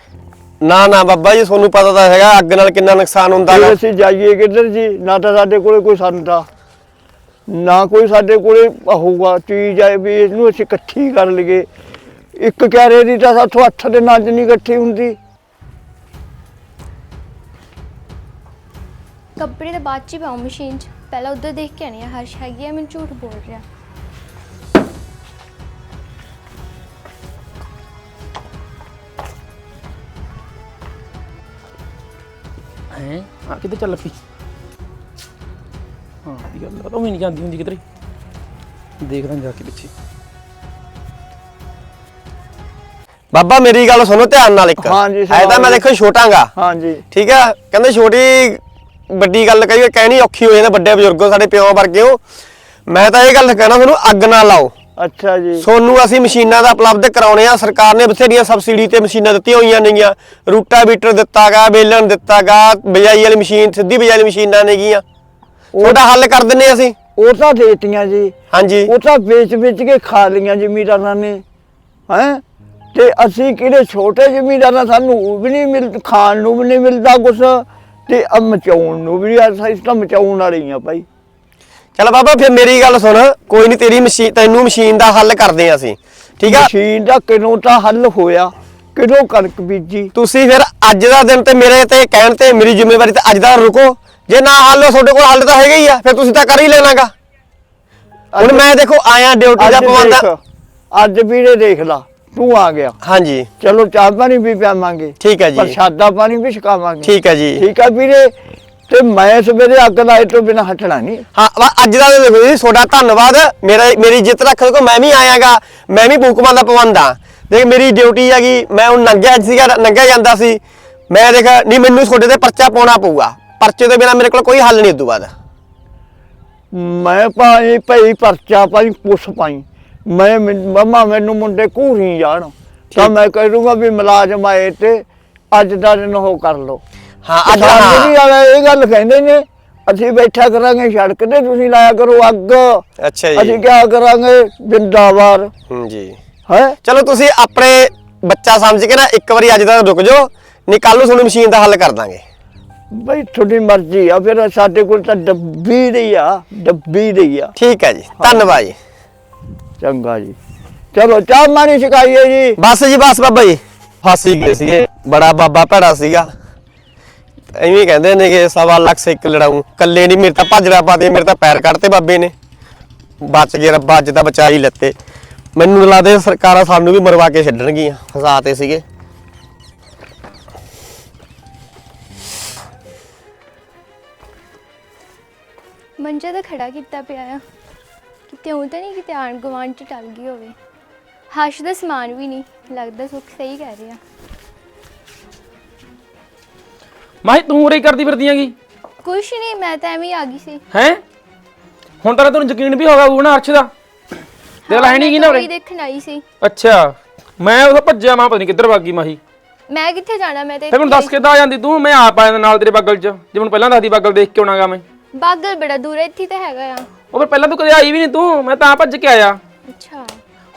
ਨਾ ਨਾ ਬਾਬਾ ਜੀ ਤੁਹਾਨੂੰ ਪਤਾ ਤਾਂ ਹੈਗਾ ਅੱਗ ਨਾਲ ਕਿੰਨਾ ਨੁਕਸਾਨ ਹੁੰਦਾ ਗਾ। ਅਸੀਂ ਜਾਈਏ ਕਿੱਧਰ ਜੀ ਨਾ ਤਾਂ ਸਾਡੇ ਕੋਲੇ ਕੋਈ ਸੰਤਾ ਨਾ ਕੋਈ ਸਾਡੇ ਕੋਲੇ ਹੋਊਗਾ ਚੀਜ਼ ਆਏ ਵੀ ਇਹਨੂੰ ਅਸੀਂ ਇਕੱਠੀ ਕਰ ਲਈਏ। ਇੱਕ ਕਿਆਰੇ ਦੀ ਤਾਂ ਸਾਥੋਂ ਅੱਠ ਦੇ ਨਾਲ ਨਹੀਂ ਇਕੱਠੀ ਹੁੰਦੀ। ਕੱਪੜੇ ਤਾਂ ਬਾਅਦ ਚ ਹੀ ਪਾਉ ਮਸ਼ੀਨ 'ਚ। ਪਹਿਲਾਂ ਉੱਧਰ ਦੇਖ ਕੇ ਆਣੀ ਆ ਹਰਸ਼ ਹੈਗੀ ਆ ਮੈਨੂੰ ਝੂਠ ਬੋਲ ਰਿਹਾ। ਹੈ? ਆ ਕਿੱਥੇ ਚੱਲ ਪਈ ਹਾਂ ਇਹ ਗੱਲ ਤਾਂ ਉਹ ਵੀ ਨਹੀਂ ਜਾਂਦੀ ਹੁੰਦੀ ਕਿਧਰੇ। ਦੇਖਦਾ ਜਾ ਕੇ ਪਿੱਛੇ। ਬਾਬਾ ਮੇਰੀ ਗੱਲ ਸੁਣੋ ਧਿਆਨ ਨਾਲ ਇੱਕ। ਹਾਂ ਜੀ, ਐ ਤਾਂ ਮੈਂ ਦੇਖੋ ਛੋਟਾਂਗਾ। ਹਾਂਜੀ। ਠੀਕ ਆ? ਕਹਿੰਦੇ ਛੋਟੀ ਵੱਡੀ ਗੱਲ ਕਹੀ ਕਹਿਣੀ ਔਖੀ ਹੋ ਜਾਂਦੀ ਵੱਡੇ ਬਜ਼ੁਰਗੋ ਸਾਡੇ ਪਿਓ ਵਰਗੇ ਹੋ। ਮੈਂ ਤਾਂ ਇਹ ਗੱਲ ਕਹਿਣਾ ਤੁਹਾਨੂੰ ਅੱਗ ਨਾ ਲਾਓ। ਅੱਛਾ ਜੀ। ਸੋਨੂੰ ਅਸੀਂ ਮਸ਼ੀਨਾਂ ਦਾ ਉਪਲਬਧ ਕਰਾਉਣੇ ਆ ਸਰਕਾਰ ਨੇ ਬਥੇਰੀਆਂ ਸਬਸਿਡੀ ਤੇ ਮਸ਼ੀਨਾਂ ਦਿੱਤੀਆਂ ਹੋਈਆਂ ਨੇਗੀਆਂ। ਰੂਟਾਵੀਟਰ ਦਿੱਤਾਗਾ ਬੇਲਣ ਦਿੱਤਾਗਾ ਬਿਜਾਈ ਵਾਲੀ ਮਸ਼ੀਨ ਸਿੱਧੀ ਬਿਜਾਈ ਵਾਲੀ ਮਸ਼ੀਨਾਂ ਨੇਗੀਆਂ। ਉਹਦਾ ਹੱਲ ਕਰ ਦਿੰਨੇ ਅਸੀਂ। ਉਹ ਤਾਂ ਦੇਤੀਆਂ ਜੀ। ਹਾਂਜੀ। ਉਹ ਤਾਂ ਵੇਚ ਵੇਚ ਕੇ ਖਾ ਲਈਆਂ ਜ਼ਿਮੀਦਾਰਾਂ ਨੇ। ਹੈ? ਤੇ ਅਸੀਂ ਕਿਹੜੇ ਛੋਟੇ ਜ਼ਿਮੀਦਾਰਾਂ ਸਾਨੂੰ ਉਹ ਵੀ ਨਹੀਂ ਮਿਲ ਖਾਣ ਨੂੰ ਵੀ ਨਹੀਂ ਮਿਲਦਾ ਕੁਛ। ਤੇ ਆ ਮਚਾਉਣ ਨੂੰ ਵੀ ਅਸੀਂ ਤਾਂ ਮਚਾਉਣ ਵਾਲੇ ਆ ਭਾਈ। ਚਲ ਬਾਬਾ ਫਿਰ ਮੇਰੀ ਗੱਲ ਸੁਣ। ਕੋਈ ਨਹੀਂ ਤੇਰੀ ਮਸ਼ੀਨ ਤੈਨੂੰ ਮਸ਼ੀਨ ਦਾ ਹੱਲ ਕਰਦੇ ਆ ਅਸੀਂ। ਠੀਕ ਆ? ਮਸ਼ੀਨ ਦਾ ਕਿਦੋਂ ਤਾਂ ਹੱਲ ਹੋਇਆ? ਕਿਦੋਂ ਕਣਕ ਬੀਜੀ? ਤੁਸੀਂ ਫਿਰ ਅੱਜ ਦਾ ਦਿਨ ਤੇ ਮੇਰੇ ਤੇ ਕਹਿਣ ਤੇ ਮੇਰੀ ਜ਼ਿੰਮੇਵਾਰੀ ਤੇ ਅੱਜ ਦਾ ਰੁਕੋ। ਜੇ ਨਾ ਹੱਲ ਹੋ ਤੁਹਾਡੇ ਕੋਲ ਹੱਲ ਤਾਂ ਹੈਗਾ ਹੀ ਆ। ਫਿਰ ਤੁਸੀਂ ਤਾਂ ਕਰ ਹੀ ਲੈਣਾਗਾ। ਹੁਣ ਮੈਂ ਦੇਖੋ ਆਇਆ ਡਿਊਟੀ ਦਾ ਪਵਾਂਦਾ ਅੱਜ ਵੀਰੇ ਦੇਖ ਲਾ। ਤੂੰ ਆ ਗਿਆ। ਹਾਂਜੀ। ਚਲੋ ਚਾਹ ਪਾਣੀ ਵੀ ਪਿਆਵਾਂਗੇ। ਠੀਕ ਹੈ ਜੀ। ਪ੍ਰਸ਼ਾਦਾ ਪਾਣੀ ਵੀ ਛਕਾਵਾਂਗੇ। ਠੀਕ ਹੈ ਜੀ। ਠੀਕ ਆ ਵੀਰੇ ਤੇ ਮੈਂ ਸਵੇਰੇ ਅੱਗ ਲਾਏ ਤੋਂ ਬਿਨਾ ਹਟਣਾ ਨਹੀਂ। ਹਾਂ ਅੱਜ ਦਾ ਦੇਖੋ ਜੀ ਤੁਹਾਡਾ ਧੰਨਵਾਦ। ਮੇਰਾ ਮੇਰੀ ਜਿੱਤ ਰੱਖ ਕੋ ਮੈਂ ਵੀ ਆਇਆਗਾ। ਮੈਂ ਵੀ ਭੂਕਮਾਂ ਦਾ ਪਵੰਦਾ। ਦੇਖ ਮੇਰੀ ਡਿਊਟੀ ਹੈਗੀ ਮੈਂ ਹੁਣ ਨੰਗਿਆ ਸੀਗਾ ਨੰਗਿਆ ਜਾਂਦਾ ਸੀ। ਮੈਂ ਦੇਖ ਨਹੀਂ ਮੈਨੂੰ ਤੁਹਾਡੇ ਤੇ ਪਰਚਾ ਪਾਉਣਾ ਪਊਗਾ। ਪਰਚੇ ਤੋਂ ਬਿਨਾ ਮੇਰੇ ਕੋਲ ਕੋਈ ਹੱਲ ਨਹੀਂ ਇਦੋਂ ਬਾਅਦ। ਮੈਂ ਭਾਈ ਭਈ ਪਰਚਾ ਭਾਈ ਪੁੱਛ ਪਾਈ। ਮੈਂ ਮਮਾ ਮੈਨੂੰ ਮੁੰਡੇ ਘੂਰੀ ਜਾਣ ਤਾਂ ਮੈਂ ਕਹਿ ਦੂੰਗਾ ਵੀ ਮੁਲਾਜ਼ਮ ਆਏ ਤੇ ਅੱਜ ਦਾ ਦਿਨ ਉਹ ਕਰ ਲੋ ਹਾਂ ਅੱਜ ਸਾਡੀ ਹਾਂ। ਵਾਲਾ ਇਹ ਗੱਲ ਕਹਿੰਦੇ ਨੇ ਅਸੀਂ ਬੈਠਾ ਕਰਾਂਗੇ ਸੜਕ ਤੇ ਤੁਸੀਂ ਲਾਇਆ ਕਰੋ ਅੱਗ। ਅੱਛਾ ਅਸੀਂ ਜੀ ਕਿਆ ਕਰਾਂਗੇ? ਜਿੰਦਾਬਾਦ। ਜੀ। ਹੈ? ਚਲੋ ਤੁਸੀਂ ਆਪਣੇ ਬੱਚਾ ਸਮਝ ਕੇ ਨਾ ਇੱਕ ਵਾਰੀ ਅੱਜ ਦਾ ਰੁਕ ਜਾਓ ਨਹੀਂ ਕੱਲ ਨੂੰ ਤੁਹਾਨੂੰ ਮਸ਼ੀਨ ਦਾ ਹੱਲ ਕਰ ਦਾਂਗੇ। ਬਈ ਤੁਹਾਡੀ ਮਰਜ਼ੀ ਆ ਫਿਰ ਸਾਡੇ ਕੋਲ ਤਾਂ ਡੱਬੀ ਰਹੀ ਆ ਡੱਬੀ ਰਹੀ ਆ। ਠੀਕ ਹੈ ਜੀ। ਧੰਨਵਾਦ ਜੀ। ਚੰਗਾ ਜੀ। ਚਲੋ ਚਾਹ ਮਾਣੀ ਛਕਾਈਏ ਜੀ। ਬਸ ਜੀ ਬਸ ਬਾਬਾ ਜੀ। ਫਾਸੀ ਗਏ ਸੀਗੇ। ਬੜਾ ਬਾਬਾ ਭੈੜਾ ਸੀਗਾ। ਐਵੇਂ ਕਹਿੰਦੇ ਨੇ ਕਿ ਸਵਾ ਲੱਖ ਸੇ ਇੱਕ ਲੜਾਉਂ। ਕੱਲੇ ਨਹੀਂ ਮੇਰੇ ਤਾਂ ਭੱਜੜਾ ਪਾਦੇ ਮੇਰੇ ਤਾਂ ਪੈਰ ਕੱਢਤੇ ਬਾਬੇ ਨੇ। ਬਚ ਗਏ ਰੱਬਾ ਅੱਜ ਤਾਂ ਬਚਾ ਹੀ ਲੱਤੇ। ਮੈਨੂੰ ਲੱਗਦਾ ਸਰਕਾਰਾਂ ਸਾਨੂੰ ਵੀ ਮਰਵਾ ਕੇ ਛੱਡਣਗੀਆਂ ਫਸਾਤੇ ਸੀਗੇ। ਮੰਜਾ ਤਾਂ ਖੜਾ ਕੀਤਾ ਪਿਆ ਆ। ਕਿਤੇ ਉਹ ਤਾਂ ਨਹੀਂ ਕਿਤੇ ਆਣ ਗੁਆਂਢ ਚ ਟਲ ਗਈ ਹੋਵੇ। ਹਰਸ਼ ਦਾ ਸਮਾਨ ਵੀ ਨਹੀਂ ਲੱਗਦਾ ਸੁੱਖ ਸਹੀ ਕਹਿ ਰਿਹਾ। ਮਾਹੀ ਤੂੰ ਉਰੇ ਹੀ ਕਰਦੀ ਫਿਰਦੀ ਹੈਗੀ? ਕੁਛ ਨਹੀਂ ਮੈਂ ਤਾਂ ਐਵੇਂ ਹੀ ਆ ਗਈ ਸੀ। ਹੈ? ਹੁਣ ਤਾਂ ਤੈਨੂੰ ਯਕੀਨ ਵੀ ਹੋਗਾ ਉਹ ਨਾ ਅਰਸ਼ ਦਾ। ਦਿਲ ਹੈ ਨਹੀਂ ਕੀ ਨਾ ਉਰੇ? ਦੇਖਣ ਆਈ ਸੀ। ਅੱਛਾ ਮੈਂ ਉਹ ਭੱਜਿਆ ਮਾਂ ਪਤਾ ਨਹੀਂ ਕਿੱਧਰ ਭੱਗ ਗਈ ਮਾਹੀ। ਮੈਂ ਕਿੱਥੇ ਜਾਣਾ ਮੈਂ ਤੇ ਤੇ ਮੈਨੂੰ ਦੱਸ ਕਿੱਦਾਂ ਆ ਜਾਂਦੀ ਤੂੰ? ਮੈਂ ਆਪ ਆ ਜਾਂਦਾ ਨਾਲ ਤੇਰੇ ਬਗਲ 'ਚ। ਜੇ ਮੈਨੂੰ ਪਹਿਲਾਂ ਦੱਸਦੀ ਬਗਲ ਦੇਖ ਕੇ ਆਉਣਾਗਾ ਮੈਂ। ਬਾਗਲ ਬੜਾ ਦੂਰ ਹੈ ਇੱਥੇ ਹੀ ਤਾਂ ਹੈਗਾ ਆ। ਉਹ ਫਿਰ ਪਹਿਲਾਂ ਤੂੰ ਕਦੇ ਆਈ ਵੀ ਨਹੀਂ ਤੂੰ? ਮੈਂ ਤਾਂ ਭੱਜ ਕੇ ਆਇਆ। ਅੱਛਾ।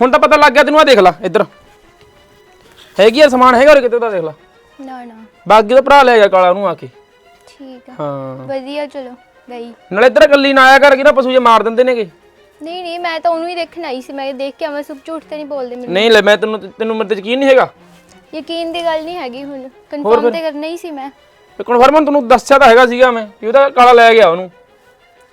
ਹੁਣ ਤਾਂ ਪਤਾ ਲੱਗ ਗਿਆ ਤੈਨੂੰ ਆ ਦੇਖ ਲੈ ਇੱਧਰ। ਹੈਗੀ ਆ ਸਮਾਨ ਹੈਗਾ ਉਰੇ ਕਿਤੇ ਦਾ ਦੇਖ ਲੈ। ਨਾ ਨਾ। ਬਾਗੀ ਦਾ ਭਰਾ ਲੈ ਗਿਆ ਕਾਲਾ ਨੂੰ ਆ ਕੇ। ਠੀਕ ਆ। ਹਾਂ। ਵਧੀਆ ਚਲੋ ਗਈ। ਨਾਲੇ ਇੱਧਰ ਇਕੱਲੀ ਨਾ ਆਇਆ ਕਰ ਕਿ ਨਾ ਪਸ਼ੂ ਜੇ ਮਾਰ ਦਿੰਦੇ ਨੇਗੇ। ਨਹੀਂ ਨਹੀਂ ਮੈਂ ਤਾਂ ਉਹਨੂੰ ਹੀ ਦੇਖਣ ਆਈ ਸੀ ਮੈਂ ਕਿਹਾ ਦੇਖ ਕੇ ਆਵਾਂ ਸੁੱਖ ਝੂਠ ਤੇ ਨਹੀਂ ਬੋਲਦੇ ਮੈਨੂੰ। ਨਹੀਂ ਲੈ ਮੈਂ ਤੈਨੂੰ ਤੈਨੂੰ ਮੇਰੇ ਤੇ ਯਕੀਨ ਨਹੀਂ ਹੈਗਾ। ਯਕੀਨ ਦੀ ਗੱਲ ਨਹੀਂ ਹੈਗੀ ਹੁਣ। ਕਨਫਰਮ ਤੇ ਕਰਨਾ ਹੀ ਸੀ ਮੈਂ। ਕਨਫਰਮ ਤੈਨੂੰ ਦੱਸਿਆ ਤਾਂ ਹੈਗਾ ਸੀਗਾ ਮੈਂ ਕਿ ਉਹਦਾ ਕਾਲਾ ਲੈ ਗਿਆ ਉਹਨੂੰ।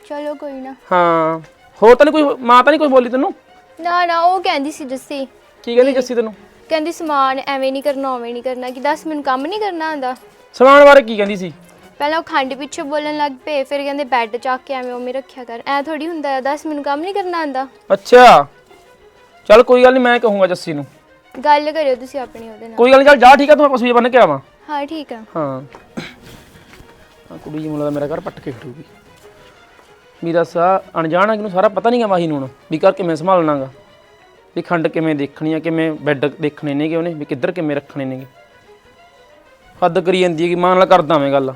ਚਲੋ ਕੋਈ ਨਾ। ਹਾਂ। ਹੋਰ ਤਾਂ ਨਹੀਂ ਕੋਈ ਮਾਂ ਤਾਂ ਨਹੀਂ ਕੋਈ ਬੋਲੀ ਤੈਨੂੰ? ਨਾ ਨਾ ਉਹ ਕਹਿੰਦੀ ਸੀ ਜੱਸੀ। ਕੀ ਕਹਿੰਦੀ ਜੱਸੀ ਤੈਨੂੰ? ਕਹਿੰਦੀ ਸਮਾਨ ਐਵੇਂ ਨਹੀਂ ਕਰਨਾ ਉਵੇਂ ਨਹੀਂ ਕਰਨਾ ਕਿ ਦੱਸ ਮੈਨੂੰ ਕੰਮ ਨਹੀਂ ਕਰਨਾ ਆਂਦਾ ਸਮਾਨ ਬਾਰੇ ਕੀ ਕਹਿੰਦੀ ਸੀ? ਪਹਿਲਾਂ ਉਹ ਖੰਡ ਪਿੱਛੇ ਬੋਲਣ ਲੱਗ ਪਏ ਫਿਰ ਕਹਿੰਦੇ ਬੈੱਡ ਚੱਕ ਕੇ ਐਵੇਂ ਉਵੇਂ ਰੱਖਿਆ ਕਰ। ਐ ਥੋੜੀ ਹੁੰਦਾ ਹੈ ਦੱਸ ਮੈਨੂੰ ਕੰਮ ਨਹੀਂ ਕਰਨਾ ਆਂਦਾ ਅੱਛਾ। ਚੱਲ ਕੋਈ ਗੱਲ ਨਹੀਂ ਮੈਂ ਕਹੂੰਗਾ ਜੱਸੀ ਨੂੰ। ਗੱਲ ਕਰਿਓ ਤੁਸੀਂ ਆਪਣੀ ਉਹਦੇ ਨਾਲ। ਕੋਈ ਗੱਲ ਨਹੀਂ ਚੱਲ ਜਾ ਠੀਕ ਆ ਤੂੰ ਪਸ਼ੂ ਜੇ ਬੰਨ ਕੇ ਆਵਾਂ। ਹਾਂ ਠੀਕ ਆ। ਹਾਂ। ਆ ਕੁੜੀ ਜੀ ਮੁੰਡਾ ਮੇਰਾ ਘਰ ਪੱਟ ਕੇ ਖੜੂਗੀ। ਮੇਰਾ ਸਾ ਅਣਜਾਣਾ ਕਿ ਸਾਰਾ ਪਤਾ ਨਹੀਂ ਮਾਹੀ ਨੂੰ ਹੁਣ ਵੀ ਘਰ ਕਿਵੇਂ ਸੰਭਾਲਣਾਗਾ ਵੀ ਖੰਡ ਕਿਵੇਂ ਦੇਖਣੀ ਆ ਕਿਵੇਂ ਬੈੱਡ ਦੇਖਣੇ ਨੇਗੇ ਉਹਨੇ ਵੀ ਕਿੱਧਰ ਕਿਵੇਂ ਰੱਖਣੇ ਨੇਗੇ। ਹੱਦ ਕਰੀ ਜਾਂਦੀ ਹੈ ਕਿ ਮਾਂ ਨਾਲ ਕਰਦਾ ਮੈਂ ਗੱਲ।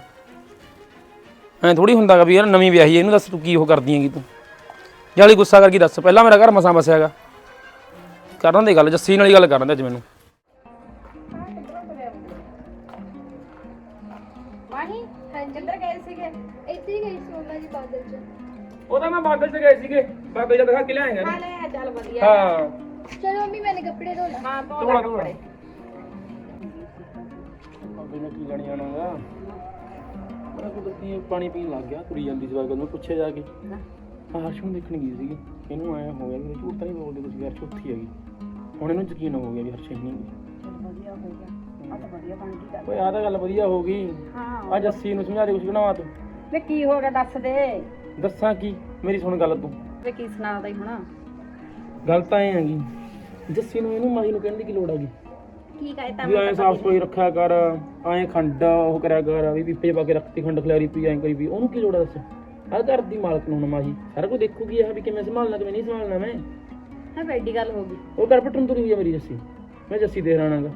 ਐ ਥੋੜੀ ਹੁੰਦਾਗਾ ਵੀ ਯਾਰ ਨਵੀਂ ਵਿਆਹੀ ਹੈ, ਇਹਨੂੰ ਦੱਸ ਤੂੰ ਕੀ ਉਹ ਕਰਦੀ ਹੈਗੀ ਤੂੰ। ਜਾਲੀ ਗੁੱਸਾ ਕਰਕੇ ਦੱਸ ਪਹਿਲਾਂ ਮੇਰਾ ਘਰ ਮਸਾਂ ਬਸਿਆਗਾ ਕਰਨ ਦੇ ਗੱਲ ਜੱਸੀ ਨਾਲ ਹੀ ਗੱਲ ਕਰਨ ਦੇ ਅੱਜ ਮੈਨੂੰ। ਮਾਹੀ ਕਿੱਧਰ ਗਏ ਸੀਗੇ। ਇੱਥੇ ਹੀ ਗਈ ਸੀ ਮੰਮਾ ਜੀ ਬਾਦਲ ਚ। ਉਹ ਤਾਂ ਮੈਂ ਬਾਗਲ 'ਚ ਗਏ ਸੀਗੇ। ਬਾਗਲ 'ਚ ਦਿਖਾ ਕੇ ਲਿਆਏਗਾ। ਆ ਲੈ ਚੱਲ ਵਧੀਆ। ਹਾਂ। ਚਲੋ ਮੰਮੀ ਮੈਨੇ ਕੱਪੜੇ ਧੋ ਲਾ। ਹਾਂ ਤੋਂ ਤੋੜਾ ਤੋੜਾ ਬਾਬੇ ਨੇ ਕੀ ਲੈਣੀ ਆਣਾਗਾ ਮੈਂ ਕੁਦਰਤੀ ਪਾਣੀ ਪੀਣ ਲੱਗ ਗਿਆ। ਤੁਰੀ ਜਾਂਦੀ ਸੀ ਬਾਗਲ ਨੂੰ ਪੁੱਛਿਆ ਜਾ ਕੇ। ਹਾਂ ਹਰਸ਼ ਨੂੰ ਦੇਖਣ ਗਈ ਸੀਗੀ। ਇਹਨੂੰ ਆਇਆ ਹੋ ਗਿਆ ਵੀ ਝੂਠ ਤਾਂ ਨਹੀਂ ਬੋਲਦੇ ਤੁਸੀਂ ਹਰਸ਼ ਉੱਥੇ ਹੀ ਹੈਗੀ। ਹੁਣ ਇਹਨੂੰ ਯਕੀਨ ਹੋ ਗਿਆ ਵੀ ਹਰਸ਼ ਨਹੀਂ। ਵਧੀਆ ਹੋ ਗਿਆ। ਆ ਤਾਂ ਵਧੀਆ ਬਣ ਗਈ ਗੱਲ। ਓਏ ਆਹ ਤਾਂ ਗੱਲ ਵਧੀਆ ਹੋ ਗਈ। ਹਾਂ ਆ ਜੱਸੀ ਨੂੰ ਸਮਝਾ ਦੇ ਕੁਛ ਬਣਾਵਾ ਤੂੰ। ਵੇ ਕੀ ਹੋ ਗਿਆ ਦੱਸ ਦੇ। ਦੱਸਾਂ ਕੀ? ਮੇਰੀ ਸੁਣ ਗੱਲ ਤੂੰ। ਵੇ ਕੀ ਸੁਣਾਦਾ ਹੀ ਹੁਣ। ਗੱਲ ਤਾਂ ਐ ਹੈਗੀ ਜੱਸੀ ਨੂੰ ਇਹਨੂੰ ਮਾਹੀ ਨੂੰ ਕਹਿਣ ਦੀ ਕੀ ਲੋੜ ਹੈਗੀ? ਠੀਕ ਹੈ ਤਾਂ ਵੀ ਐਂ ਸਾਫ਼ ਸਫ਼ਾਈ ਰੱਖਿਆ ਕਰ ਐਂ ਖੰਡ ਉਹ ਕਰਿਆ ਕਰ ਵੀ ਪੀਪੇ ਪਾ ਕੇ ਰੱਖਤੀ ਖੰਡ ਖਿਲਾਰੀ ਪੀ ਐਂ ਕਰੀ ਵੀ ਉਹਨੂੰ ਕੀ ਲੋੜ ਆ ਦੱਸ? ਆ ਘਰ ਦੀ ਮਾਲਕ ਨੂੰ ਮਾਹੀ ਸਾਰਾ ਕੁਝ ਦੇਖੂਗੀ ਇਹ ਵੀ ਕਿਵੇਂ ਸੰਭਾਲਣਾ ਕਿਵੇਂ ਨਹੀਂ ਸੰਭਾਲਣਾ ਮੈਂ। ਹੈ ਬੈਡੀ ਗੱਲ ਹੋ ਗਈ। ਉਹ ਘਰ ਪਟਣ ਤੁਰੀ ਹੋਈ ਮੇਰੀ ਜੱਸੀ। ਮੈਂ ਜੱਸੀ ਦੇ ਰਾਣਾਗਾ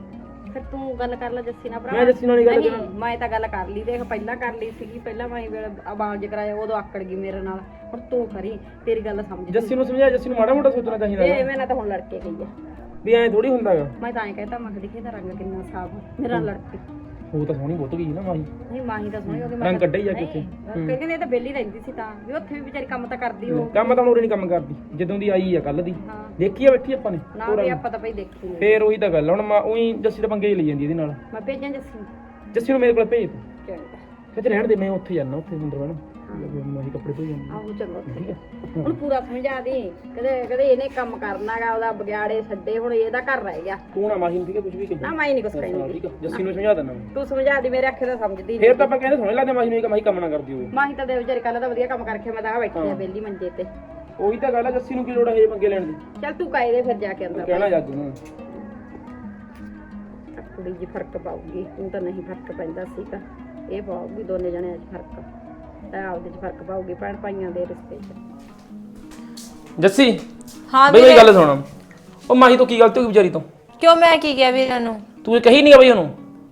ਫਿਰ ਤੂੰ ਗੱਲ ਕਰ ਲੈ ਜੱਸੀ ਨਾਲ ਭਰਾ। ਮੈਂ ਜੱਸੀ ਨਾਲ ਹੀ ਗੱਲ ਨਹੀਂ, ਕਰਾਂ। ਮੈਂ ਤਾਂ ਗੱਲ ਕਰ ਲਈ ਦੇਖ ਪਹਿਲਾਂ ਕਰ ਲਈ ਸੀਗੀ ਪਹਿਲਾਂ ਮੈਂ ਵੇਲੇ ਆਵਾਜ਼ ਕਰਾਇਆ ਉਦੋਂ ਆਕੜ ਗਈ ਮੇਰੇ ਨਾਲ। ਹੁਣ ਤੂੰ ਕਰੀ ਤੇਰੀ ਗੱਲ ਸਮਝ ਜੱਸੀ ਨੂੰ ਸਮਝਾ ਜੱਸੀ ਨੂੰ ਮਾੜਾ ਮੋਟਾ ਸੋਚਣਾ ਚਾਹੀਦਾ ਇਹ ਗਾ। ਮੈਂ ਨਾ ਤਾਂ ਹੁਣ ਲੜ ਕੇ ਗਈ ਆ। ਵੀ ਐਂ ਥੋੜੀ ਹੁੰਦਾਗਾ। ਮੈਂ ਤਾਂ ਐਂ ਕਹਿਤਾ ਮੈਂ ਕਿਹਾ ਦੇਖੇ ਦਾ ਰੰਗ ਕਿੰਨਾ ਸਾਫ਼ ਮੇਰੇ ਨਾਲ ਲੜ ਕੇ ਉਹ ਤਾਂ ਸੋਹਣੀ ਬਹੁਤ ਗਈ ਨਾ ਮਾਹੀ। ਨਹੀਂ ਮਾਹੀ ਤਾਂ ਰੰਗ ਕੱਢਿਆ ਹੀ ਜਾ ਕੇ ਉੱਥੇ ਕਹਿੰਦੇ ਨੇ ਇਹ ਤਾਂ ਬੇਲੀ ਰਹਿੰਦੀ ਸੀ ਤਾਂ। ਵੀ ਉੱਥੇ ਵੀ ਵਿਚਾਰੀ ਕੰਮ ਤਾਂ ਕਰਦੀ ਹੋ ਕੰਮ ਤਾਂ ਹੁਣ ਉਰੇ ਨਹੀਂ ਕੰਮ ਕਰਦੀ। ਜਦੋਂ ਦੀ ਆਈ ਆ ਕੱਲ ਦੀ। ਹਾਂ। ਦੇਖੀ ਆ ਬੈਠੀ ਆਪਾਂ ਨੇ ਨਾ ਵੀ ਆਪਾਂ ਤਾਂ ਭਈ ਦੇਖੀ ਨਹੀਂ। ਫੇਰ ਉਹੀ ਤਾਂ ਗੱਲ ਆ, ਹੁਣ ਮੈਂ ਉਹੀ ਜੱਸੀ ਦਾ ਪੰਗੇ ਹੀ ਲਈ ਜਾਂਦੀ ਇਹਦੇ ਨਾਲ। ਮੈਂ ਭੇਜਾਂ ਜੱਸੀ ਨੂੰ। ਜੱਸੀ ਨੂੰ ਮੇਰੇ ਕੋਲ ਭੇਜ ਤੂੰ। ਚੰਗਾ। ਰਹਿਣ ਦੇ ਮੈਂ ਉੱਥੇ ਜਾਣਾ ਉੱਥੇ ਅੰਦਰ ਬਹਿਣਾ ਮੈਂ ਕੱਪੜੇ ਧੋਈ ਜਾਂਦਾ ਆਹੋ ਚੰਗਾ ਠੀਕ ਹੈ ਹੁਣ ਪੂਰਾ ਸਮਝਾ ਦੇ। ਕਦੇ ਕਦੇ ਇਹਨੇ ਕੰਮ ਕਰਨਾਗਾ ਉਹਦਾ ਬਗਿਆੜੇ ਛੱਡੇ ਹੁਣ ਇਹਦਾ ਘਰ ਰਹਿ ਗਿਆ। ਤੂੰ ਨਾ ਮਾਹੀ ਨੂੰ ਠੀਕ ਹੈ ਕੁਝ ਵੀ ਕਹੀ ਨਾ ਮੈਂ ਨਹੀਂ ਕੁਛ ਕਹਿੰਦੀ। ਠੀਕ ਹੈ ਜੱਸੀ ਨੂੰ ਸਮਝਾ ਦੇਣਾ ਮੈਂ। ਤੂੰ ਸਮਝਾ ਦੀ ਮੇਰੇ ਅੱਖੇ ਤਾਂ ਸਮਝਦੀ ਫੇਰ ਤਾਂ ਆਪਾਂ ਕਹਿੰਦੇ ਸਮਝ ਲੱਗਦੇ ਮਾਹੀ ਨੂੰ ਕਿ ਮਾਹੀ ਕੰਮ ਨਾ ਕਰਦੀ ਹੋਵੇ। ਮਾਹੀ ਤਾਂ ਦੇ ਵਿਚਾਰੀ ਕੱਲ ਦਾ ਵਧੀਆ ਕੰਮ ਕਰਕੇ ਮੈਂ ਤਾਂ ਆ ਬੈਠੀ ਆ ਬੇਲੀ ਮੰਜੇ ਤੇ। ਉਹੀ ਤਾਂ ਗੱਲ ਆ ਜੱਸੀ ਨੂੰ ਕੀ ਲੋੜ ਹੈ ਇਹ ਪੰਗੇ ਲੈਣ ਦੀ? ਚੱਲ ਤੂੰ ਕਾਇ ਦੇ ਫਿਰ ਜਾ ਕੇ ਅੰਦਰ। ਕਹਿਣਾ ਜੱਗ ਨੂੰ। ਆਹ ਕੁੜੀ ਜੀ ਫ਼ਰਕ ਪਾਉਗੀ ਤੂੰ ਤਾਂ ਨਹੀਂ ਫ਼ਰਕ ਪੈਂਦਾ ਸੀਗਾ। ਇਹ ਪਾਉਗੀ ਦੋਨੇ ਜਣਿਆਂ 'ਚ ਫ਼ਰਕ। ਤਾਂ ਆਪਦੇ 'ਚ ਫ਼ਰਕ ਪਾਉਗੀ ਭੈਣ ਭਾਈਆਂ ਦੇ ਰਿਸ਼ਤੇ 'ਚ। ਜੱਸੀ ਹਾਂ ਬਈ ਮੇਰੀ ਗੱਲ ਸੁਣ। ਉਹ ਮਾਹੀ ਤੋਂ ਕੀ ਗਲਤੀ ਹੋ ਗਈ ਵਿਚਾਰੀ ਤੋਂ? ਕਿਉਂ ਮੈਂ ਕੀ ਕਿਹਾ ਵੀਰਾਂ ਨੂੰ ਤੂੰ ਇਹ ਕਹੀ ਨਹੀਂ ਆ ਬਈ ਉਹਨੂੰ?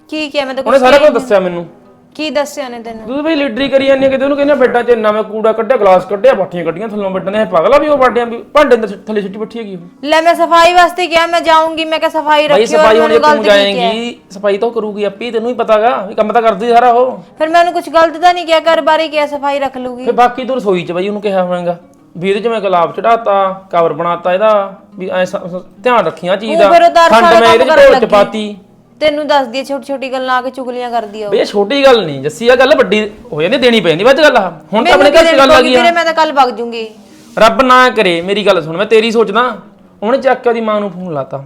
ਕੀ ਕਿਹਾ? ਮੈਂ ਤਾਂ ਉਹਨੇ ਕੁਝ ਸਾਰਾ ਕੁਝ ਦੱਸਿਆ ਮੈਨੂੰ। ਕੀ ਦੱਸਿਆ ਨੇ ਤੈਨੂੰ? ਤੂੰ ਬਈ ਲੀਡਰੀ ਕਰੀ ਜਾਂਦੀ ਆ ਕਿਤੇ ਉਹਨੂੰ ਕਹਿੰਦਾ ਬੈੱਡਾਂ 'ਚ ਇੰਨਾ ਮੈਂ ਕੂੜਾ ਕੱਢਿਆ ਗਲਾਸ ਕੱਢਿਆ ਬਾਠੀਆਂ ਕੱਢੀਆਂ ਥੱਲੋਂ ਬੈੱਡਾਂ ਦੇ ਪਾਗਲਾ ਵੀ ਉਹ ਬਾਡਿਆਂ ਵੀ ਭਾਂਡੇ ਦੇ ਥੱਲੇ ਸਿੱਟੀ ਬੱਠੀ ਹੈਗੀ ਉਹ। ਲੈ ਮੈਂ ਸਫ਼ਾਈ ਵਾਸਤੇ ਕਿਹਾ ਮੈਂ ਜਾਊਂਗੀ ਮੈਂ ਕਿਹਾ ਸਫ਼ਾਈ ਭਾਈ ਰੱਖਿਓ ਸਫ਼ਾਈ ਹੁਣ ਤੂੰ ਜਾਏਂਗੀ ਸਫ਼ਾਈ ਤਾਂ ਉਹ ਕਰੂਗੀ ਆਪੇ ਤੈਨੂੰ ਹੀ ਪਤਾਗਾ ਵੀ ਕੰਮ ਤਾਂ ਕਰਦੀ ਸਾਰਾ ਉਹ। ਫਿਰ ਮੈਨੂੰ ਕੁਝ ਗਲਤ ਤਾਂ ਨਹੀਂ ਕਿਹਾ ਘਰ ਬਾਰੇ ਕਿਹਾ ਸਫ਼ਾਈ ਰੱਖ ਲੂਗੀ ਫਿਰ ਬਾਕੀ ਤੂੰ ਰਸੋਈ 'ਚ ਬਈ ਉਹਨੂੰ ਕਿਹਾ ਹੋਵੇਗਾ ਵੀ ਇਹਦੇ 'ਚ ਮੈਂ ਗੁਲਾਬ ਚੜਾਤਾ ਕਵਰ ਬਣਾਤਾ ਇਹਦਾ ਵੀ ਐ ਧਿਆਨ ਰੱਖੀਆਂ ਚੀਜ਼ ਦਾ। ਫਿਰ ਉਹ ਤਾਂ ਖੰਡ ਸਾਰਾ ਮੈਂ ਇਹਦੇ ਕੰਮ 'ਚ ਕਰਨ ਢੋਲ 'ਚ ਲੱਗੀ। ਪਾਤੀ ਤੈਨੂੰ ਦੱਸਦੀ ਹੈ ਛੋਟੀ ਛੋਟੀ ਗੱਲਾਂ ਆ ਕੇ ਚੁਗਲੀਆਂ ਕਰਦੀ ਆ ਉਹ। ਬਈ ਇਹ ਛੋਟੀ ਗੱਲ ਨਹੀਂ ਜੱਸੀ ਆ ਗੱਲ ਵੱਡੀ ਹੋ ਜਾਂਦੀ ਦੇਣੀ ਪੈਂਦੀ ਵੱਧ ਗੱਲ। ਆ ਹੁਣ ਤਾਂ ਆਪਣੇ ਘਰ 'ਚ ਗੱਲ ਆ ਗਈ ਵੀਰੇ ਆ ਮੈਂ ਤਾਂ ਕੱਲ ਵਗ ਜੂੰਗੀ। ਰੱਬ ਨਾ ਕਰੇ ਮੇਰੀ ਗੱਲ ਸੁਣ ਮੈਂ ਤੇਰੀ ਸੋਚਦਾ ਉਹਨੇ ਚੱਕ ਕੇ ਉਹਦੀ ਮਾਂ ਨੂੰ ਫੋਨ ਲਾਤਾ।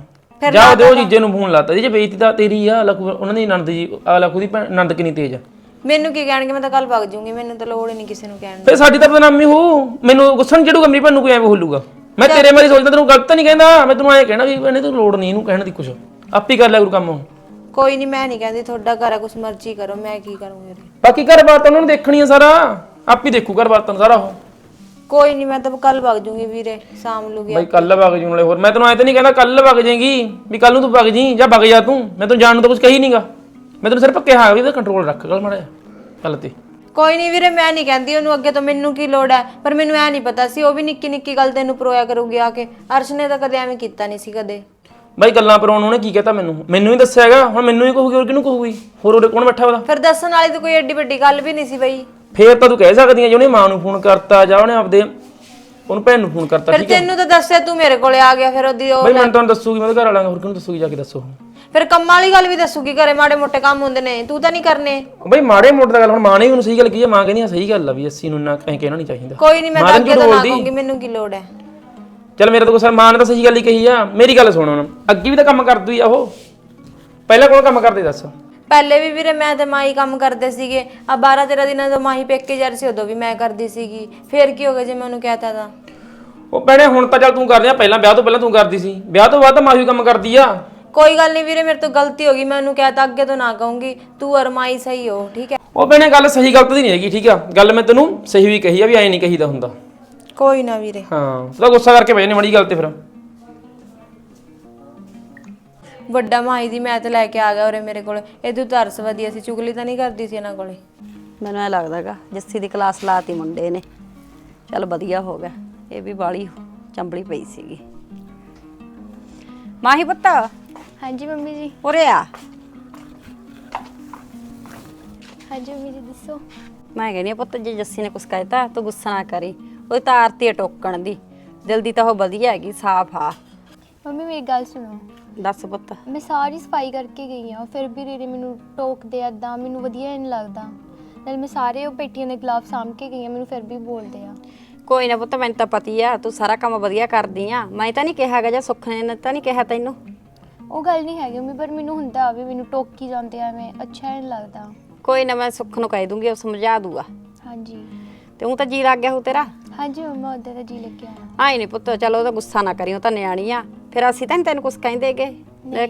ਫਿਰ ਜਾ ਉਹਦੇ ਉਹ ਜੀਜੇ ਨੂੰ ਫੋਨ ਲਾਤਾ ਜੀ ਬੇਇੱਜ਼ਤੀ ਤਾਂ ਤੇਰੀ ਆ ਲਖੂ ਉਹਨਾਂ ਦੀ ਨੰਦ ਜੀ ਆ ਲਖੂ ਦੀ ਭੈਣ- ਨੰਦ ਕਿੰਨੀ ਤੇਜ਼ ਆ? ਮੈਨੂੰ ਕੀ ਕਹਿਣਗੇ ਮੈਂ ਤਾਂ ਕੱਲ ਵਗ ਜੂੰਗੀ ਮੈਨੂੰ ਤਾਂ ਲੋੜ ਹੀ ਨਹੀਂ ਕਿਸੇ ਨੂੰ ਕਹਿਣ ਦੀ। ਫੇ ਸਾਡੀ ਤਾਂ ਬਦਨਾਮੀ ਹੋ ਮੈਨੂੰ ਗੁੱਸਾ ਨਹੀਂ ਚੜੂਗਾ ਮੇਰੀ ਭੈਣ ਨੂੰ ਕੋਈ ਐਵੇਂ ਹੋਲੂਗਾ। ਮੈਂ ਤੇਰੇ ਮਾਰੀ ਸੋਚਦਾ ਤੈਨੂੰ ਗਲਤ ਨਹੀਂ ਕਹਿੰਦਾ ਮੈਂ ਤੈਨੂੰ ਐਂ ਕਹਿਣਾ ਵੀ ਇਹਨੇ ਤੂੰ ਲੋੜ ਨਹੀਂ ਇਹਨੂੰ ਕਹਿਣ ਦੀ ਕੁਛ। ਆਪੀ ਕਰ ਲਿਆ ਕਰੂ ਕੰਮ ਕੋਈ ਨਹੀਂ ਮੈਂ ਨਹੀਂ ਕਹਿੰਦੀ ਤੁਹਾਡਾ ਘਰ ਆ ਕੁਛ ਮਰਜ਼ੀ ਕਰੋ ਮੈਂ ਕੀ ਕਰੂੰਗੀ ਉਰੇ। ਬਾਕੀ ਘਰ-ਬਾਰ ਤਾਂ ਉਹਨਾਂ ਨੂੰ ਦੇਖਣੀ ਆ ਸਾਰਾ। ਆਪੀ ਦੇਖੂ ਘਰ-ਬਾਰ ਤਾਂ ਸਾਰਾ ਉਹ। ਕੋਈ ਨਹੀਂ ਮੈਂ ਤਾਂ ਕੱਲ ਵਗ ਜੂੰਗੀ ਵੀਰੇ ਸ਼ਾਮ ਨੂੰ ਗਿਆ। ਬਈ ਕੱਲ ਵਗ ਜੂ ਨਾਲੇ ਹੋਰ। ਮੈਂ ਤੈਨੂੰ ਐ ਤਾਂ ਨਹੀਂ ਕਹਿੰਦਾ ਕੱਲ ਵਗ ਜਾਏਗੀ ਵੀ ਕੱਲ ਨੂੰ ਤੂੰ ਵਗ ਜੀ ਜਾਂ ਵਗ ਜਾ ਤੂੰ। ਮੈਂ ਤੈਨੂੰ ਜਾਣ ਨੂੰ ਤਾਂ ਕੁਝ ਕਹੀ ਨਹੀਂਗਾ ਮੈਂ ਤੈਨੂੰ ਸਿਰਫ ਕਿਹਾ ਵੀ ਇਹਦਾ ਕੰਟਰੋਲ ਰੱਖ ਗੱਲ ਮਾੜਾ ਗੱਲ ਤੇ। ਕੋਈ ਨਹੀਂ ਵੀਰੇ ਮੈਂ ਨਹੀਂ ਕਹਿੰਦੀ ਉਹਨੂੰ ਅੱਗੇ ਤੋਂ ਮੈਨੂੰ ਕੀ ਲੋੜ ਹੈ? ਪਰ ਮੈਨੂੰ ਐ ਨਹੀਂ ਪਤਾ ਸੀ ਉਹ ਵੀ ਨਿੱਕੀ ਨਿੱਕੀ ਗੱਲ ਤੈਨੂੰ ਪਰੋਇਆ ਕਰੂਗੀ ਆ ਕੇ। ਅਰਸ਼ ਨੇ ਤਾਂ ਕਦੇ ਐਵੇਂ ਕੀਤਾ ਨਹੀਂ ਸੀ ਕਦੇ। ਬਾਈ ਗੱਲਾਂ ਪਰ ਉਹਨੇ ਕੀ ਕਹਤਾ ਮੈਨੂੰ? ਮੈਨੂੰ ਹੀ ਦੱਸਿਆ ਹੈਗਾ ਹੁਣ ਮੈਨੂੰ ਹੀ ਕਹੂਗੀ ਹੋਰ ਕਿਹਨੂੰ ਕਹੂਗੀ? ਹੋਰ ਉਹਦੇ ਕੌਣ ਬੈਠਾ ਉਹਦਾ? ਫਿਰ ਦੱਸਣ ਵਾਲੀ ਤਾਂ ਕੋਈ ਐਡੀ ਵੱਡੀ ਗੱਲ ਵੀ ਨਹੀਂ ਸੀ ਬਈ। ਫੇਰ ਤਾਂ ਤੂੰ ਕਹਿ ਸਕਦੀ ਆ ਜੇ ਉਹਨੇ ਮਾਂ ਨੂੰ ਫੋਨ ਕਰਤਾ ਜਾਂ ਉਹਨੇ ਆਪਦੇ ਉਹਨੂੰ ਭੈਣ ਨੂੰ ਫੋਨ ਕਰਤਾ ਫਿਰ ਠੀਕ ਹੈ? ਤੈਨੂੰ ਤਾਂ ਦੱਸਿਆ ਤੂੰ ਮੇਰੇ ਕੋਲੇ ਆ ਗਿਆ ਫਿਰ ਉਹਦੀ ਉਹ ਬਾਈ ਮੈਂ ਤੁਹਾਨੂੰ ਦੱਸੂਗੀ ਮੈਂ ਉਹਦੇ ਘਰ ਵਾਲਿਆਂ ਨੂੰ ਹੋਰ ਕਿਹਨੂੰ ਦੱਸੂਗੀ ਜਾ ਕੇ ਦੱਸੋ। ਫਿਰ ਕੰਮਾਂ ਵਾਲੀ ਗੱਲ ਵੀ ਦੱਸੂਗੀ ਘਰੇ ਮਾੜੇ ਮੋਟੇ ਕੰਮ ਹੁੰਦੇ ਨੇ ਤੂੰ ਤਾਂ ਨਹੀਂ ਕਰਨੇ। ਬਈ ਮਾੜੇ ਮੋਟੇ ਦਾ ਗੱਲ ਹੁਣ ਮਾਂ ਨੇ ਮੈਨੂੰ ਸਹੀ ਗੱਲ ਕਹੀ ਹੈ ਮਾਂ ਕਹਿੰਦੀ ਆ ਸਹੀ ਗੱਲ ਆ ਵੀ ਅਸੀਂ ਨੂੰ ਨਾ ਕਹੀਂ ਕਹਿਣਾ ਨਹੀਂ ਚਾਹੀਦਾ। ਕੋਈ ਨਹੀਂ ਮੈਂ ਤਾਂ ਤਾਂ ਅੱਗੇ ਤੋਂ ਨਾ। ਕਹੂੰਗੀ ਮੈਨੂੰ ਕੀ ਲੋੜ ਹੈ? ਚੱਲ ਮੇਰੇ ਤੋਂ ਗੁੱਸਾ ਮਾਂ ਨੇ ਤਾਂ ਸਹੀ ਗੱਲ ਹੀ ਕਹੀ ਆ ਮੇਰੀ ਗੱਲ ਸੁਣ ਹੁਣ। ਅੱਗੇ ਵੀ ਤਾਂ ਕੰਮ ਕਰਦੀ ਆ ਉਹ। ਪਹਿਲਾਂ ਕੋਲ ਕੰਮ ਕਰਦੇ ਦੱਸ। ਪਹਿਲੇ ਵੀ ਵੀਰੇ ਮੈਂ ਤੇ ਮਾਈ ਕੰਮ ਕਰਦੇ ਸੀਗੇ। ਆ 12 13 ਦਿਨਾਂ ਤੋਂ ਮਾਹੀ ਪੇਕੇ ਜਾ ਰਹੀ ਸੀ ਉਦੋਂ ਵੀ ਮੈਂ ਕਰਦੀ ਸੀਗੀ। ਫੇਰ ਕੀ ਹੋ ਗਿਆ ਜੇ ਮੈਂ ਉਹਨੂੰ ਕਹਿਤਾ ਤਾਂ? ਉਹ ਭੈਣੇ ਹੁਣ ਤਾਂ ਚੱਲ ਤੂੰ ਕਰਦੀ ਆ ਪਹਿਲਾਂ ਵਿਆਹ ਤੋਂ ਪਹਿਲਾਂ ਤੂੰ ਕਰਦੀ ਸੀ। ਵਿਆਹ ਤੋਂ ਬਾਅਦ ਤਾਂ ਮਾਹੀ ਕੰਮ ਕਰਦੀ ਆ। ਕੋਈ ਗੱਲ ਨਹੀਂ ਵੀਰੇ ਮੇਰੇ ਤੋਂ ਗਲਤੀ ਹੋ ਗਈ ਮੈਂ ਉਹਨੂੰ ਕਹਿਤਾ ਅੱਗੇ ਤੋਂ ਨਾ ਕਹੂੰਗੀ। ਤੂੰ ਔਰ ਮਾਈ ਸਹੀ ਹੋ ਠੀਕ ਹੈ? ਉਹ ਭੈਣੇ ਗੱਲ ਸਹੀ ਗਲਤ ਦੀ ਨਹੀਂ ਹੈਗੀ ਠੀਕ ਆ। ਗੱਲ ਮੈਂ ਤੈਨੂੰ ਸਹੀ ਵੀ ਕਹੀ ਆ ਵੀ ਐਂ ਨਹੀਂ ਕਹੀਦਾ ਹੁੰਦਾ। ਕੋਈ ਨਾ ਵੀਰੇ। ਹਾਂ। ਉਹਦਾ ਗੁੱਸਾ ਕਰਕੇ ਬਈ ਨੇ ਮੜੀ ਗੱਲ ਤੇ ਫਿਰ। ਵੱਡਾ ਮਾਈ ਦੀ ਮੈਂ ਤੇ ਲੈ ਕੇ ਆ ਗਿਆ ਉਰੇ ਮੇਰੇ ਕੋਲ। ਇਹਦੂ ਤਰਸ ਵਧੀਆ ਸੀ ਚੁਗਲੀ ਤਾਂ ਨਹੀਂ ਕਰਦੀ ਸੀ ਇਹਨਾਂ ਕੋਲੇ। ਮੈਨੂੰ ਐ ਲੱਗਦਾਗਾ ਜੱਸੀ ਦੀ ਕਲਾਸ ਲਾਤੀ ਮੁੰਡੇ ਨੇ। ਚੱਲ ਵਧੀਆ ਹੋ ਗਿਆ ਇਹ ਵੀ ਬਾਲੀ ਚੰਬਲੀ ਪਈ ਸੀਗੀ। ਮਾਹੀ ਪੁੱਤ ਹਾਂਜੀ ਮੰਮੀ ਜੀ। ਉਰੇ ਆ। ਹਾਂਜੀ ਮੰਮੀ ਜੀ ਦੱਸੋ। ਮੈਂ ਕਹਿੰਦੀ ਆ ਪੁੱਤ ਜੇ ਜੱਸੀ ਨੇ ਕੁਛ ਕਹਿਤਾ ਤੂੰ ਗੁੱਸਾ ਨਾ ਕਰੀ। ਉਹ ਤਾਂ ਆਰਤੀ ਆ ਟੋਕਣ ਦੀ। ਦਿਲ ਦੀ ਤਾਂ ਉਹ ਵਧੀਆ ਹੈਗੀ ਸਾਫ਼ ਆ। ਮੰਮੀ ਮੇਰੀ ਗੱਲ ਸੁਣੋ। ਦੱਸ ਪੁੱਤ। ਮੈਂ ਸਾਰੀ ਸਫ਼ਾਈ ਕਰਕੇ ਗਈ ਆ ਫਿਰ ਵੀ ਰੀਰੇ ਮੈਨੂੰ ਟੋਕਦੇ ਆ ਏਦਾਂ ਮੈਨੂੰ ਵਧੀਆ ਨਹੀਂ ਲੱਗਦਾ। ਨਾਲ ਮੈਂ ਸਾਰੇ ਉਹ ਪੇਟੀਆਂ ਦੇ ਗਲਾਫ ਸਾਂਭ ਕੇ ਗਈ ਆ ਮੈਨੂੰ ਫਿਰ ਵੀ ਬੋਲਦੇ ਆ। ਕੋਈ ਨਾ ਪੁੱਤ ਮੈਨੂੰ ਤਾਂ ਪਤੀ ਆ ਤੂੰ ਸਾਰਾ ਕੰਮ ਵਧੀਆ ਕਰਦੀ ਆ। ਮੈਂ ਤਾਂ ਨਹੀਂ ਕਿਹਾਗਾ ਜਾਂ ਸੁੱਖ ਨੇ ਤਾਂ ਨਹੀਂ ਕਿਹਾ ਤੈਨੂੰ। ਉਹ ਗੱਲ ਨਹੀਂ ਹੈਗੀ ਮੰਮੀ ਪਰ ਮੈਨੂੰ ਹੁੰਦਾ ਆ ਵੀ ਮੈਨੂੰ ਟੋਕੀ ਜਾਂਦੇ ਆ ਐਵੇਂ ਅੱਛਾ ਨਹੀਂ ਲੱਗਦਾ। ਕੋਈ ਨਾ ਮੈਂ ਸੁੱਖ ਨੂੰ ਕਹਿ ਦੂੰਗੀ ਉਹ ਸਮਝਾ ਦੂਗਾ। ਹਾਂਜੀ। ਤੇ ਉਹ ਤਾਂ ਜੀ ਲੱਗ ਗਿਆ ਹੋ ਤੇਰਾ। ਹਾਂਜੀ ਮੰਮਾ ਉਹਦੇ ਦਾ ਜੀ ਲੱਗਿਆ ਆਈ ਨਹੀਂ ਪੁੱਤ ਚਲੋ ਉਹਦਾ ਗੁੱਸਾ ਨਾ ਕਰੀ ਉਹ ਤਾਂ ਨਿਆਣੀ ਆ। ਫਿਰ ਅਸੀਂ ਤਾਂ ਨੀ ਤੈਨੂੰ ਕੁਝ ਕਹਿੰਦੇਗੇ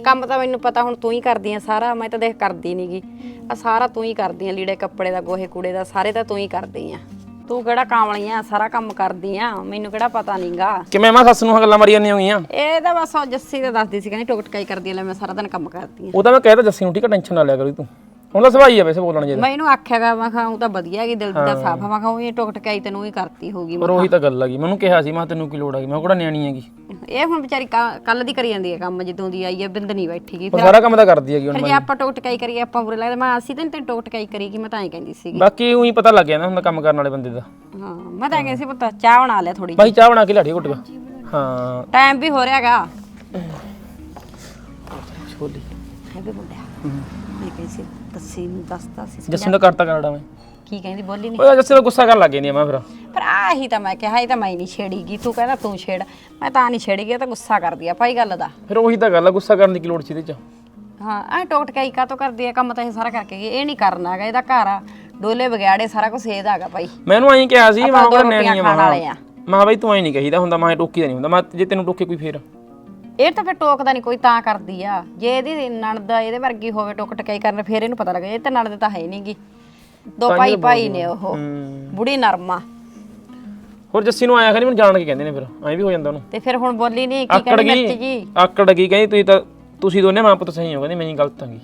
ਕੰਮ ਤਾਂ ਮੈਨੂੰ ਪਤਾ ਹੁਣ ਤੂੰ ਹੀ ਕਰਦੀ ਆ ਸਾਰਾ ਮੈਂ ਤਾਂ ਦੇਖ ਕਰਦੀ ਨਹੀਂਗੀ ਆ ਸਾਰਾ ਤੂੰ ਹੀ ਕਰਦੀ ਆ ਲੀੜੇ ਕੱਪੜੇ ਦਾ ਗੋਹੇ ਕੂੜੇ ਦਾ ਸਾਰੇ ਤਾਂ ਤੂੰ ਹੀ ਕਰਦੀ ਆ। ਤੂੰ ਕਿਹੜਾ ਕਾਮਲੀ ਆ ਸਾਰਾ ਕੰਮ ਕਰਦੀ ਆ ਮੈਨੂੰ ਕਿਹੜਾ ਪਤਾ ਨਹੀਂਗਾ ਕਿਵੇਂ ਮੈਂ ਸੱਸ ਨੂੰ ਆਹ ਗੱਲਾਂ ਮਾਰੀਆਂ ਨਹੀਂ ਹੋਈਆਂ? ਇਹ ਤਾਂ ਬਸ ਉਹ ਜੱਸੀ ਤਾਂ ਦੱਸਦੀ ਸੀ ਕਹਿੰਦੀ ਟੁਕ ਟਕਾਈ ਕਰਦੀ ਆ ਲੈ ਮੈਂ ਸਾਰਾ ਦਿਨ ਕੰਮ ਕਰਦੀ ਆ। ਉਹ ਤਾਂ ਮੈਂ ਕਹਿਤਾ ਜੱਸੀ ਨੂੰ ਠੀਕ ਆ ਟੈਨਸ਼ਨ ਨਾ ਲਿਆ ਕਰੀ ਤੂੰ। ਸੁਭਾਅ ਹੀ ਆ ਵੈਸੇ ਬੋਲਣ ਜੇ ਮੈਂ ਇਹਨੂੰ ਆਖਿਆਗਾ ਮੈਂ ਕਿਹਾ ਉਹ ਤਾਂ ਵਧੀਆ ਹੈਗੀ ਦਿਲ ਦੀ ਤਾਂ ਸਾਫ਼ ਆ। ਮੈਂ ਕਿਹਾ ਉਹ ਇਹ ਟੁਕ ਟਕਾਈ ਤੈਨੂੰ ਹੀ ਕਰਤੀ ਹੋਗੀ ਪਰ ਉਹੀ ਤਾਂ ਗੱਲ ਆ ਗਈ। ਮੈਨੂੰ ਕਿਹਾ ਸੀ ਮੈਂ ਕਿਹਾ ਤੈਨੂੰ ਕੀ ਲੋੜ ਆ ਗਈ? ਮੈਂ ਕਿਹੜਾ ਨਿਆਣੀ ਹੈਗੀ? ਇਹ ਹੁਣ ਵਿਚਾਰੀ ਕੱਲ ਦੀ ਕਰੀ ਜਾਂਦੀ ਹੈ ਕੰਮ ਜਦੋਂ ਦੀ ਆਈ ਹੈ ਬਿੰਦ ਨਹੀਂ ਬੈਠੀਗੀ ਉਹ ਸਾਰਾ ਕੰਮ ਤਾਂ ਕਰਦੀ ਹੈਗੀ ਹੁਣ ਜੇ ਆਪਾਂ ਟੋਕ ਟਕਾਈ ਕਰੀਏ ਆਪਾਂ ਬੁਰੇ ਲੱਗਦੇ। ਮੈਂ ਅਸੀਂ ਤਾਂ ਤੈਨੂੰ ਟੋਕ ਟਕਾਈ ਕਰੀਗੀ ਮੈਂ ਤਾਂ ਐਂ ਕਹਿੰਦੀ ਸੀਗੀ। ਬਾਕੀ ਉਹੀ ਪਤਾ ਲੱਗ ਜਾਂਦਾ ਹੁੰਦਾ ਕੰਮ ਕਰਨ ਵਾਲੇ ਬੰਦੇ ਦਾ। ਹਾਂ ਮੈਂ ਤਾਂ ਕਹਿੰਦੀ ਸੀ ਪੁੱਤ ਚਾਹ ਬਣਾ ਲੈ ਥੋੜੀ ਬਾਈ ਚਾਹ ਬਣਾ ਕੇ ਲਿਆੜੀ ਘੁੱਟ ਹਾਂ। ਟਾਈਮ ਵੀ ਹੋ ਰਿਹਾਗਾ ਛੋਲੀ ਹੈ। ਵੀ ਮੁੰਡਿਆ ਮੈਂ ਕਹਿੰਦੀ ਸੀ। ਦੱਸੀ ਨੂੰ ਦੱਸਦਾ ਸੀ। ਜੱਸੀ ਦਾ ਕਰਤਾ ਕਰੜਾ ਮੈਂ। ਕੀ ਕਹਿੰਦੀ ਬੋਲੀ ਨਹੀਂ ਓਏ ਜੱਸੀ ਦਾ ਗੁੱਸਾ ਕਰਨ ਲੱਗ ਆ ਮੈਂ ਫਿਰ। ਪਰ ਆਹੀ ਤਾਂ ਮੈਂ ਕਿਹਾ ਇਹ ਤਾਂ ਮੈਂ ਨਹੀਂ ਛੇੜੀਗੀ। ਤੂੰ ਕਹਿੰਦਾ ਤੂੰ ਛੇੜ। ਮੈਂ ਤਾਂ ਨਹੀਂ ਛੇੜੀਗੀ ਇਹ ਤਾਂ ਗੁੱਸਾ ਕਰਦੀ ਆ ਭਾਈ ਗੱਲ ਦਾ। ਫਿਰ ਉਹੀ ਤਾਂ ਗੱਲ ਆ ਗੁੱਸਾ ਕਰਨ ਦੀ ਕੀ ਲੋੜ ਸੀ ਇਹਦੇ ਚ? ਹਾਂ ਐ ਟੋਕ ਟਕਾਈ ਕਾਤੋਂ ਕਰਦੀ ਆ? ਕੰਮ ਤਾਂ ਇਹ ਸਾਰਾ ਕਰਕੇ ਗਈ। ਇਹ ਨਹੀਂ ਕਰਨਾ ਹੈਗਾ ਇਹਦਾ ਘਰ ਆ। ਡੋਲੇ ਵਿਗਾੜੇ ਸਾਰਾ ਕੁਝ ਇਹਦਾ ਹੈਗਾ ਭਾਈ। ਮੈਨੂੰ ਐਂ ਕਿਹਾ ਸੀ ਮੈਂ ਆਪਾਂ ਦੋ ਕਿਹਾ ਰੋਟੀਆਂ ਨਿਆਣੀ ਆ ਖਾਣ ਵਾਲੇ ਆ। ਮਾਂ ਬਾਈ ਤੂੰ ਐਂ ਨਹੀਂ ਕਹੀਦਾ ਹੁੰਦਾ ਮੈਂ ਟੋਕੀ ਦਾ ਨਹੀਂ ਹੁੰਦਾ। ਮੈਂ ਜੇ ਤੈਨੂੰ ਟੋਕੇ ਕੋਈ ਫੇਰ। ਇਹ ਤਾਂ ਫਿਰ ਟੋਕਦਾ ਨਹੀਂ ਕੋਈ ਤਾਂ ਕਰਦੀ ਆ। ਜੇ ਇਹਦੀ ਨਣਦ ਇਹਦੇ ਵਰਗੀ ਹੋਵੇ ਟੋਕ ਟਕਾਈ ਕਰਨ ਫਿਰ ਇਹਨੂੰ ਪਤਾ ਲੱਗ ਇਹ ਤਾਂ ਨਣਦ ਤਾਂ ਹੈ ਨਹੀਂਗੀ। ਦੋ ਭਾਈ ਭਾਈ ਨੇ। ਉਹ। ਬੁੜੀ ਨਰਮਾ। ਹੋਰ ਜੱਸੀ ਨੂੰ ਆਇਆ ਖਰੀ ਮੈਨੂੰ ਜਾਣ ਕੇ ਕਹਿੰਦੇ ਨੇ ਫਿਰ। ਐਂ ਵੀ ਹੋ ਜਾਂਦਾ ਉਹਨੂੰ। ਤੇ ਫਿਰ ਹੁਣ ਬੋਲੀ ਨਹੀਂ ਕੀ ਆਕੜ ਕਹਿੰਦੀ ਮਿਰਚ ਗਈ ਜੀ? ਆਕੜ ਗਈ ਕਹਿੰਦੀ ਤੁਸੀਂ ਤਾਂ ਤੁਸੀਂ ਦੋਨੇ ਮਾਂ ਪੁੱਤ ਸਹੀ ਹੋ ਕਹਿੰਦੀ ਮੈਂ ਹੀ ਗਲਤ ਆਂਗੀ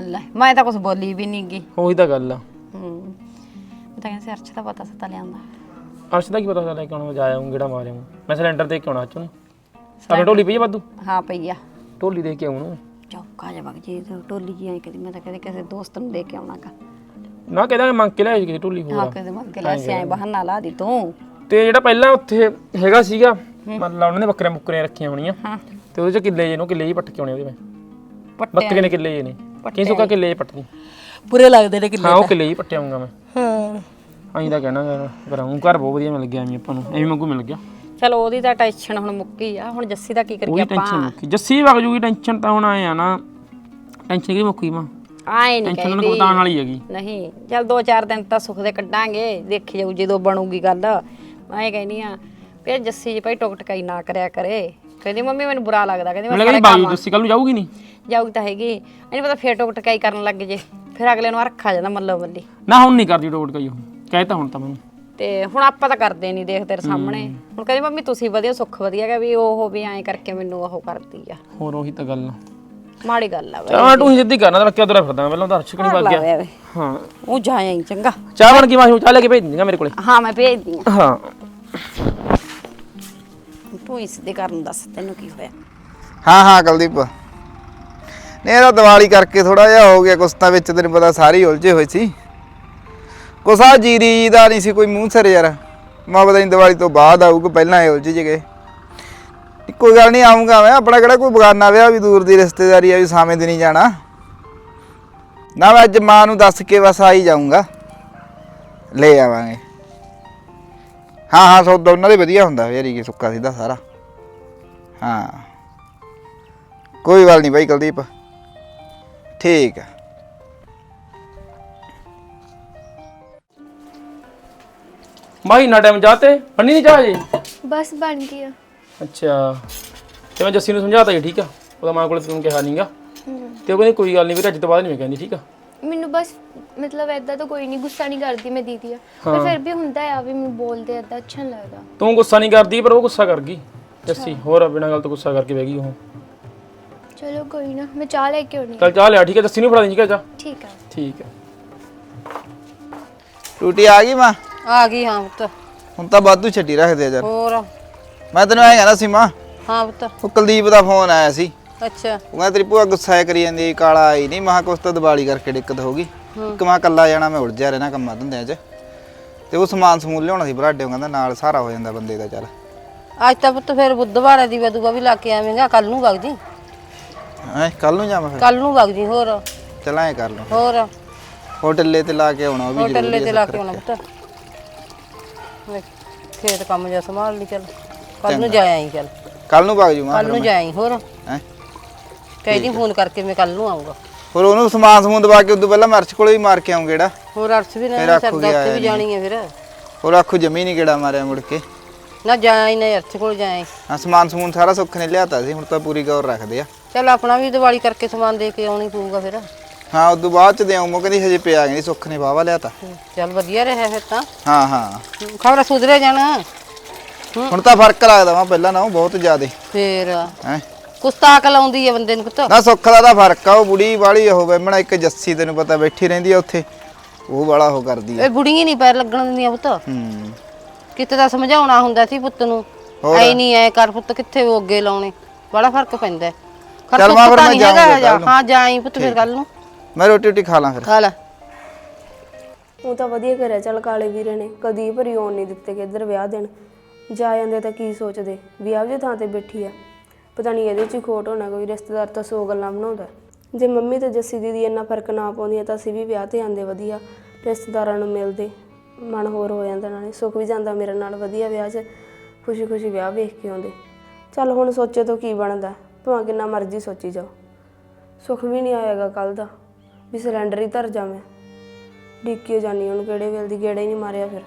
ਲੈ ਮੈਂ ਤਾਂ ਕੁਝ ਬੋਲੀ ਵੀ ਨਹੀਂਗੀ ਉਹੀ ਤਾਂ ਗੱਲ ਆ। ਹੂੰ। ਮੈਂ ਤਾਂ ਕਹਿੰਦੀ ਸੀ ਅਰਸ਼ ਦਾ ਪਤਾ ਸਤਾ ਲਿਆਂਦਾ ਅਰਸ਼ ਦਾ ਕੀ ਪਤਾ ਚੱਲਿਆ ਕਿ ਹੁਣ ਜਾਇਆ ਹੂੰ ਗੇੜਾ ਮਾਰਿਆ ਹੂੰ ਮੈਂ ਸਿਲੰਡਰ ਦੇ ਕੇ ਆਉਣਾ ਅੱਜ ਨੂੰ। ਆਪਣੇ ਢੋਲੀ ਪਈ ਆ ਵਾਧੂ? ਹਾਂ ਪਈਆ ਢੋਲੀ ਦੇ ਕੇ ਆਉਂ ਚੌਕਾ ਜਾ ਵਗ ਜੀ ਤੇ ਟੋਲੀ ਜੀ ਆਈ ਕਦੀ ਮੈਂ ਤਾਂ ਕਦੇ ਕਿਸੇ ਦੋਸਤ ਨੂੰ ਦੇ ਕੇ ਆਉਣਾਗਾ ਨਾ ਕਹਿੰਦਾ ਮੰਗ ਕੇ ਲਿਆ ਕਿਸੇ ਢੋਲੀ ਹਾਂ ਹੋਰ ਕਦੇ ਮੰਗ ਕੇ ਲੈ ਸਿਆਏ ਬਹਾਨਾ ਲਾ ਦੀ ਤੂੰ। ਤੇ ਜਿਹੜਾ ਪਹਿਲਾਂ ਉੱਥੇ ਹੈਗਾ ਸੀਗਾ ਮਤਲਬ ਉਹਨਾਂ ਨੇ ਬੱਕਰੀਆਂ ਮੁੱਕਰੀਆਂ ਰੱਖੀਆਂ ਹੋਣੀਆਂ। ਹਾਂ। ਤੇ ਉਹਦੇ ਚ ਕਿੱਲੇ ਜੇ ਨੂੰ ਕਿੱਲੇ ਜੀ ਪੱਟ ਕੇ ਆਉਣੇ ਉਹਦੇ ਮੈਂ ਪੱਟੇ ਬੱਕਰੇ ਨੇ ਕਿੱਲੇ ਜੇ ਨੇ। ਕੀ ਸੁੱਕਾ ਕਿੱਲੇ ਜੇ ਪੱਟਦੀ? ਪੂਰੇ ਲੱਗਦੇ ਨੇ ਕਿੱਲੇ ਹਾਂ ਉਹ ਕਿੱਲੇ ਜੀ ਪੱਟੇ ਆਉਂਗਾ ਮੈਂ। ਹਾਂ। ਐਂ ਤਾਂ ਕਹਿਣਾ ਯਾਰ ਘਰ ਬਹੁਤ ਵਧੀਆ ਮਿਲ ਗਿਆ ਐਵੇਂ ਆਪਾਂ ਨੂੰ। ਐਵੇਂ ਮੰਗੂ ਮਿਲ ਗਿਆ। ਚਲੋ ਉਹਦੀ ਤਾਂ ਟੈਨਸ਼ਨ ਹੁਣ ਮੁੱਕੀ ਆ ਹੁਣ ਜੱਸੀ ਦਾ ਕੀ ਕਰੀਏ ਉਹਦੀ ਟੈਨਸ਼ਨ ਆਪਾਂ? ਮੁੱਕੀ। ਜੱਸੀ ਵਗ ਜੂਗੀ ਟੈਨਸ਼ਨ ਤਾਂ ਹੁਣ ਆਏ ਆ ਨਾ। ਟੈਨਸ਼ਨ ਕਿਹਦੀ ਮੁੱਕੀ ਮਾਂ? ਆਏ ਨਹੀਂ ਟੈਨਸ਼ਨ ਨੂੰ ਘਟਾਉਣ ਵਾਲੀ ਹੈਗੀ। ਨਹੀਂ ਚੱਲ ਦੋ ਚਾਰ ਦਿਨ ਤਾਂ ਸੁੱਖ ਦੇ ਕੱਢਾਂਗੇ ਦੇਖੀ ਜਾਊ ਜਦੋਂ ਬਣੂਗੀ ਗੱਲ। ਮੈਂ ਇਹ ਕਹਿੰਦੀ ਆ ਇਹ ਜੱਸੀ ਜੀ ਭਾਈ ਟੁਕ ਟਕਾਈ ਨਾ ਕਰਿਆ ਕਰੇ। ਕਹਿੰਦੀ ਮੰਮੀ ਮੈਨੂੰ ਬੁਰਾ ਲੱਗਦਾ ਕਹਿੰਦੀ ਮੈਂ ਮੈਂ ਕਹਿੰਦੀ ਸਾਰੇ ਬਾਗੀ ਕੰਮ ਜੱਸੀ ਕੱਲ ਨੂੰ ਜਾਊਗੀ ਨਹੀਂ ਜਾਊਗੀ ਤਾਂ ਹੈਗੀ। ਇਹਨੂੰ ਪਤਾ ਫੇਰ ਟੁਕ ਟਕਾਈ ਕਰਨ ਲੱਗ ਜੇ। ਫਿਰ ਅਗਲੇ ਨੂੰ ਰੱਖਾ ਜਾਂਦਾ ਮੱਲੋ ਮੱਲੀ। ਨਾ ਹੁਣ ਨਹੀਂ ਕਰਦੀ ਡੋਟ ਕਈ ਉਹ। ਕਹਿਤਾ ਹੁਣ ਤਾਂ ਮੈਨੂੰ। ਤੇ ਹੁਣ ਆਪਾਂ ਤਾਂ ਕਰਦੇ ਨਹੀਂ ਦੇਖ ਤੇਰੇ ਸਾਹਮਣੇ। ਹੁਣ ਕਹਿੰਦੀ ਮੰਮੀ ਤੁਸੀਂ ਵਧੀਆ ਸੁੱਖ ਵਧੀਆ ਗਾ ਵੀ ਉਹ ਵੀ ਐਂ ਕਰਕੇ ਮੈਨੂੰ ਉਹ ਕਰਦੀ ਆ। ਹੋਰ ਉਹੀ ਤਾਂ ਗੱਲ ਆ। ਮਾੜੀ ਗੱਲ ਆ ਬਈ। ਚਾਹ ਤੂੰ ਸਿੱਧੀ ਕਰਨਾ ਤਾਂ ਰੱਖਿਆ ਉਧਰ ਫਿਰਦਾ ਮੈਂ ਪਹਿਲਾਂ ਤਾਂ ਹਰਸ਼ ਕਣੀ ਵਗ ਗਿਆ। ਵੇ। ਹਾਂ। ਉਹ ਜਾਇਆ ਹੀ ਚੰਗਾ। ਚਾਹ ਬਣ ਕੇ ਮਾਹੀ ਚਾਹ ਲੈ ਕੇ ਭੇਜ ਦਿੰਗਾ ਮੇਰੇ ਕੋਲੇ। ਹਾਂ ਮੈਂ ਭੇਜਦੀ ਆ। ਹਾਂ। ਤੂੰ ਇਸ ਦੇ ਕਾਰਨ ਦੱਸ ਤੈਨੂੰ ਕੀ ਹੋਇਆ? ਹਾਂ ਹਾਂ ਕੁਲਦੀਪ। ਨੇ ਇਹਦਾ ਦੀਵਾਲੀ ਕਰਕੇ ਥੋੜਾ ਜਿਹਾ ਹੋ ਗਿਆ ਕੁਛ ਤਾਂ ਵਿੱਚ ਤੈਨੂੰ ਪਤਾ ਸਾਰੇ ਹੀ ਉਲਝੇ ਹੋਏ ਸੀ। ਕੁਸਾ ਜੀਰੀ ਦਾ ਨਹੀਂ ਸੀ ਕੋਈ ਮੂੰਹ ਸਿਰ ਯਾਰ। ਮੈਂ ਪਤਾ ਨਹੀਂ ਦੀਵਾਲੀ ਤੋਂ ਬਾਅਦ ਆਊਗਾ, ਪਹਿਲਾਂ ਇਹ ਉਲਝ ਜੇ ਕੋਈ ਗੱਲ ਨਹੀਂ ਆਉਂਗਾ ਮੈਂ। ਆਪਣਾ ਕਿਹੜਾ ਕੋਈ ਬਗਾਨਾ ਵਿਆਹ ਵੀ ਦੂਰ ਦੀ ਰਿਸ਼ਤੇਦਾਰੀ ਆ ਵੀ ਸਾਵੇਂ ਦੀ ਨਹੀਂ ਜਾਣਾ। ਨਾ ਮੈਂ ਅੱਜ ਮਾਂ ਨੂੰ ਦੱਸ ਕੇ ਬਸ ਆਈ ਜਾਊਂਗਾ। ਲੈ ਆਵਾਂਗੇ। ਹਾਂ ਹਾਂ, ਸੌਦਾ ਉਹਨਾਂ ਦੇ ਵਧੀਆ ਹੁੰਦਾ। ਯਾਰੀ ਕੀ ਸੁੱਕਾ ਸਿੱਧਾ ਸਾਰਾ। ਹਾਂ। ਕੋਈ ਗੱਲ ਨਹੀਂ ਬਾਈ ਕੁਲਦੀਪ। ਠੀਕ ਹੈ ਮਾਹੀ ਨਾ ਟਾਈਮ ਜਾਤੇ ਬੰਨੀ ਨਹੀਂ ਚਾਹ ਜੀ ਬਸ ਬਣ ਗਈ ਆ। ਅੱਛਾ। ਤੇ ਮੈਂ ਜੱਸੀ ਨੂੰ ਸਮਝਾਤਾ ਜੀ ਠੀਕ ਆ? ਉਹਦਾ ਮਾਂ ਕੋਲ ਤੈਨੂੰ ਕਿਹਾ ਨਹੀਂਗਾ ਤੇ ਉਹ ਕਹਿੰਦੀ ਕੋਈ ਗੱਲ ਨਹੀਂ ਵੀਰੇ ਅੱਜ ਤੋਂ ਬਾਅਦ ਨਹੀਂ ਮੈਂ ਕਹਿੰਦੀ ਠੀਕ ਆ? ਮੈਨੂੰ ਬਸ ਮਤਲਬ ਐਦਾਂ ਤਾਂ ਕੋਈ ਨਹੀਂ ਗੁੱਸਾ ਨਹੀਂ ਕਰਦੀ ਮੈਂ ਦੀਦੀ ਆ। ਪਰ ਫਿਰ ਵੀ ਹੁੰਦਾ ਆ ਵੀ ਮੈਨੂੰ ਬੋਲਦੇ ਐਦਾਂ ਅੱਛਾ ਨਹੀਂ ਲੱਗਦਾ। ਤੂੰ ਗੁੱਸਾ ਨਹੀਂ ਕਰਦੀ ਪਰ ਉਹ ਗੁੱਸਾ ਕਰ ਗਈ। ਜੱਸੀ ਹੋਰ ਬਿਨਾਂ ਗੱਲ ਤੋਂ ਗੁੱਸਾ ਕਰਕੇ ਬਹਿ ਗਈ ਉਹ। ਚਲੋ ਕੋਈ ਨਾ ਮੈਂ ਚਾਹ ਲੈ ਕੇ ਆਉਣੀ ਆ। ਚੱਲ ਚਾਹ ਲਿਆ ਠੀਕ ਹੈ ਜੱਸੀ ਨੂੰ ਫੜਾ ਦੇ ਠੀਕ ਹੈ ਚਾਹ ਠੀਕ ਆ। ਠੀਕ ਹੈ ਟੂਟੀ ਆ ਗਈ ਮਾਂ? ਆ ਗਈ ਹਾਂ ਪੁੱਤ। ਹੁਣ ਤਾਂ ਵਾਧੂ ਛੱਡੀ ਰੱਖਦੇ ਆ ਯਾਰ ਹੋਰ? ਮੈਂ ਤੈਨੂੰ ਐਂ ਕਹਿੰਦਾ ਸੀ ਮਾਂ ਹਾਂ ਪੁੱਤ। ਉਹ ਕੁਲਦੀਪ ਦਾ ਫੋਨ ਆਇਆ ਸੀ। ਅੱਛਾ। ਉਹ ਕਹਿੰਦਾ ਤੇਰੀ ਭੂਆ ਗੁੱਸਾ ਜਿਹਾ ਕਰੀ ਜਾਂਦੀ ਕਾਲਾ ਆਈ ਨਹੀਂ ਮਹਾ ਕੁਛ ਤਾਂ ਦੀਵਾਲੀ ਕਰਕੇ ਦਿੱਕਤ ਹੋ ਗਈ। ਇੱਕ ਮੈਂ ਕੱਲਾ ਜਾਣਾ ਮੈਂ ਉਲਝਿਆ ਰਹਿਣਾ ਕੰਮਾਂ ਧੰਦਿਆਂ 'ਚ। ਤੇ ਉਹ ਸਮਾਨ ਸਮੂਨ ਲਿਆਉਣਾ ਸੀ ਬਰਾਡੇ ਕਹਿੰਦਾ ਨਾਲ ਸਹਾਰਾ ਹੋ ਜਾਂਦਾ ਬੰਦੇ ਦਾ ਚੱਲ। ਅੱਜ ਤਾਂ ਪੁੱਤ ਫਿਰ ਬੁੱਧਵਾਰ ਦੀ ਵਦੂਆ ਵੀ ਲਾ ਕੇ ਆਵੇਂਗਾ ਕੱਲ ਨੂੰ ਵਗ ਜੀ। ਐ ਕੱਲ ਨੂੰ ਜਾਵਾਂ ਫਿਰ? ਕੱਲ ਨੂੰ ਵਗ ਜੀ ਹੋਰ? ਚੱਲ ਐਂ ਕਰ ਲਓ ਹੋਰ? ਹੋਟਲੇ ਤੇ ਲਾ ਕੇ ਆਉਣਾ ਉਹ ਵੀ ਹੋਟਲ ਜ਼ਰੂਰੀ ਤੇ ਹੈ ਲਾ ਕੇ ਆਉਣਾ ਪੁੱਤ। ਵੇਖ, ਖੇਤ ਕੰਮ ਜਿਹਾ ਸੰਭਾਲ ਲਈ ਚੱਲ। ਕੱਲ ਨੂੰ ਜਾ ਆਈ ਚੱਲ। ਕੱਲ ਨੂੰ ਭਗ ਜੂ ਮਾਂ ਕੱਲ ਨੂੰ ਜਾ ਆਈ ਹੋਰ? ਹੈ? ਕਹਿ ਦੀ ਫੋਨ ਕਰਕੇ ਮੈਂ ਕੱਲ ਨੂੰ ਆਉਂਗਾ ਹੋਰ ਉਹਨੂੰ ਸਮਾਨ ਸਮੂਨ ਦਵਾ ਕੇ ਉਦੋਂ ਪਹਿਲਾਂ ਮਰਚ ਕੋਲੇ ਵੀ ਮਾਰ ਕੇ ਆਉਂ ਗੇੜਾ ਹੋਰ ਅਰਸ਼ ਵੀ ਫਿਰ ਨਾ ਆਖੂਗੀ ਸਰਦਾ ਉੱਤੇ ਆਇਆ ਵੀ ਨੀ। ਜਾਣੀ ਹੈ ਫਿਰ। ਹੋਰ ਆਖੂ ਜਮੀ ਨਹੀਂ ਗੇੜਾ ਮਾਰਿਆ ਮੁੜ ਕੇ। ਨਾ ਜਾ ਆਈ ਨਾ ਅਰਸ਼ ਕੋਲ ਜਾ ਆਈ। ਹਾਂ ਸਮਾਨ ਸਮੂਨ ਸਾਰਾ ਸੁੱਖ ਨੇ ਲਿਆਤਾ ਸੀ ਹੁਣ ਤਾਂ ਪੂਰੀ ਗੌਰ ਰੱਖਦੇ ਆ। ਚੱਲ ਆਪਣਾ ਵੀ ਦੀਵਾਲੀ ਕਰਕੇ ਸਮਾਨ ਦੇ ਕੇ ਆਉਣੀ ਪਊਗਾ ਫਿਰ। ਹਾਂ ਉਦੋਂ ਬਾਅਦ ਚ ਦੇਉਂ ਕਹਿੰਦੀ ਹਜੇ ਪਿਆ ਨਹੀਂ ਸੁੱਖ ਨੇ ਵਾਵਾ ਲਿਆਤਾ। ਚੱਲ ਵਧੀਆ ਰਿਹਾ ਫਿਰ ਤਾਂ। ਹਾਂ ਹਾਂ। ਖਬਰ ਸੁਧਰੇ ਜਾਣਾ। ਹੁਣ ਤਾਂ ਫ਼ਰਕ ਲੱਗਦਾ ਵਾ ਪਹਿਲਾਂ ਨਾਲੋਂ ਬਹੁਤ ਜ਼ਿਆਦੇ। ਫਿਰ। ਹੈ? ਕੁਛ ਤਾਕ ਲਾਉਂਦੀ ਹੈ ਬੰਦੇ ਨੂੰ ਪੁੱਤ। ਨਾ ਸੁੱਖ ਦਾ ਤਾਂ ਫ਼ਰਕ ਆ ਉਹ ਬੁੜੀ ਵਾਲੀ ਉਹ ਬੈਮਣਾ ਇੱਕ ਜੱਸੀ ਤੈਨੂੰ ਪਤਾ ਬੈਠੀ ਰਹਿੰਦੀ ਆ ਉੱਥੇ। ਉਹ ਵਾਲਾ ਉਹ ਕਰਦੀ ਆ। ਇਹ ਬੁੜੀਆਂ ਨਹੀਂ ਪੈਰ ਲੱਗਣ ਦਿੰਦੀਆਂ ਪੁੱਤ। ਹੂੰ। ਕਿਤੇ ਤਾਂ ਸਮਝਾਉਣਾ ਹੁੰਦਾ ਸੀ ਪੁੱਤ ਨੂੰ। ਐ ਨਹੀਂ ਐ ਕਰ ਪੁੱਤ ਕਿੱਥੇ ਉਹ ਅੱਗੇ ਲਾਉਣੇ। ਬੜਾ ਫ਼ਰਕ ਪੈਂਦਾ। ਹੈ ਤੂੰ ਮਾਂ ਫਿਰ ਪਤਾ ਮੈਂ ਨਹੀਂ ਹੈਗਾ। ਹਾਂ ਜਾਈ ਪੁੱਤ ਫਿਰ ਕੱਲ ਨੂੰ। ਮੈਂ ਰੋਟੀ ਰੋਟੀ ਖਾ ਲਾਂ ਫਿਰ। ਖਾ ਲੈ। ਉਹ ਤਾਂ ਵਧੀਆ ਕਰਿਆ ਚੱਲ ਕਾਲੇ ਵੀਰੇ ਨੇ, ਕਦੀ ਭਰੀ ਆਉਣ ਨਹੀਂ ਦਿੱਤੇ ਕਿ ਇੱਧਰ ਵਿਆਹ ਦੇਣ। ਜਾ ਜਾਂਦੇ ਤਾਂ ਕੀ ਸੋਚਦੇ ਵੀ ਜੇ ਥਾਂ ਤੇ ਬੈਠੀ ਆ। ਪਤਾ ਨਹੀਂ ਇਹਦੇ 'ਚ ਹੀ ਖੋਟ ਹੋਣਾ, ਕੋਈ ਰਿਸ਼ਤੇਦਾਰ ਤਾਂ ਸੌ ਗੱਲਾਂ ਬਣਾਉਂਦਾ। ਜੇ ਮੰਮੀ ਤੇ ਜੱਸੀ ਦੀਦੀ ਇੰਨਾ ਫ਼ਰਕ ਨਾ ਪਾਉਂਦੀਆਂ ਤਾਂ ਅਸੀਂ ਵੀ ਵਿਆਹ ਤੇ ਆਂਦੇ ਵਧੀਆ, ਰਿਸ਼ਤੇਦਾਰਾਂ ਨੂੰ ਮਿਲਦੇ, ਮਨ ਹੋਰ ਹੋ ਜਾਂਦਾ ਨਾਲੇ, ਸੁੱਖ ਵੀ ਜਾਂਦਾ ਮੇਰੇ ਨਾਲ ਵਧੀਆ ਵਿਆਹ 'ਚ ਖੁਸ਼ੀ ਖੁਸ਼ੀ ਵਿਆਹ ਵੇਖ ਕੇ ਆਉਂਦੇ। ਚੱਲ ਹੁਣ ਸੋਚੇ ਤੋਂ ਕੀ ਬਣਦਾ, ਭਾਵੇਂ ਕਿੰਨਾ ਮਰਜ਼ੀ ਸੋਚੀ ਜਾਓ। ਸੁੱਖ ਵੀ ਨਹੀਂ ਆਏਗਾ ਕੱਲ ਦਾ। ਵੀ ਸਿਲੰਡਰ ਹੀ ਧਰ ਜਾ ਮੈਂ ਡਿੱਕੀ ਜਾਨੀ ਉਹਨੂੰ ਕਿਹੜੇ ਵੇਲੇ ਦੀ ਗੇੜੇ ਹੀ ਨਹੀਂ ਮਾਰਿਆ ਫਿਰ।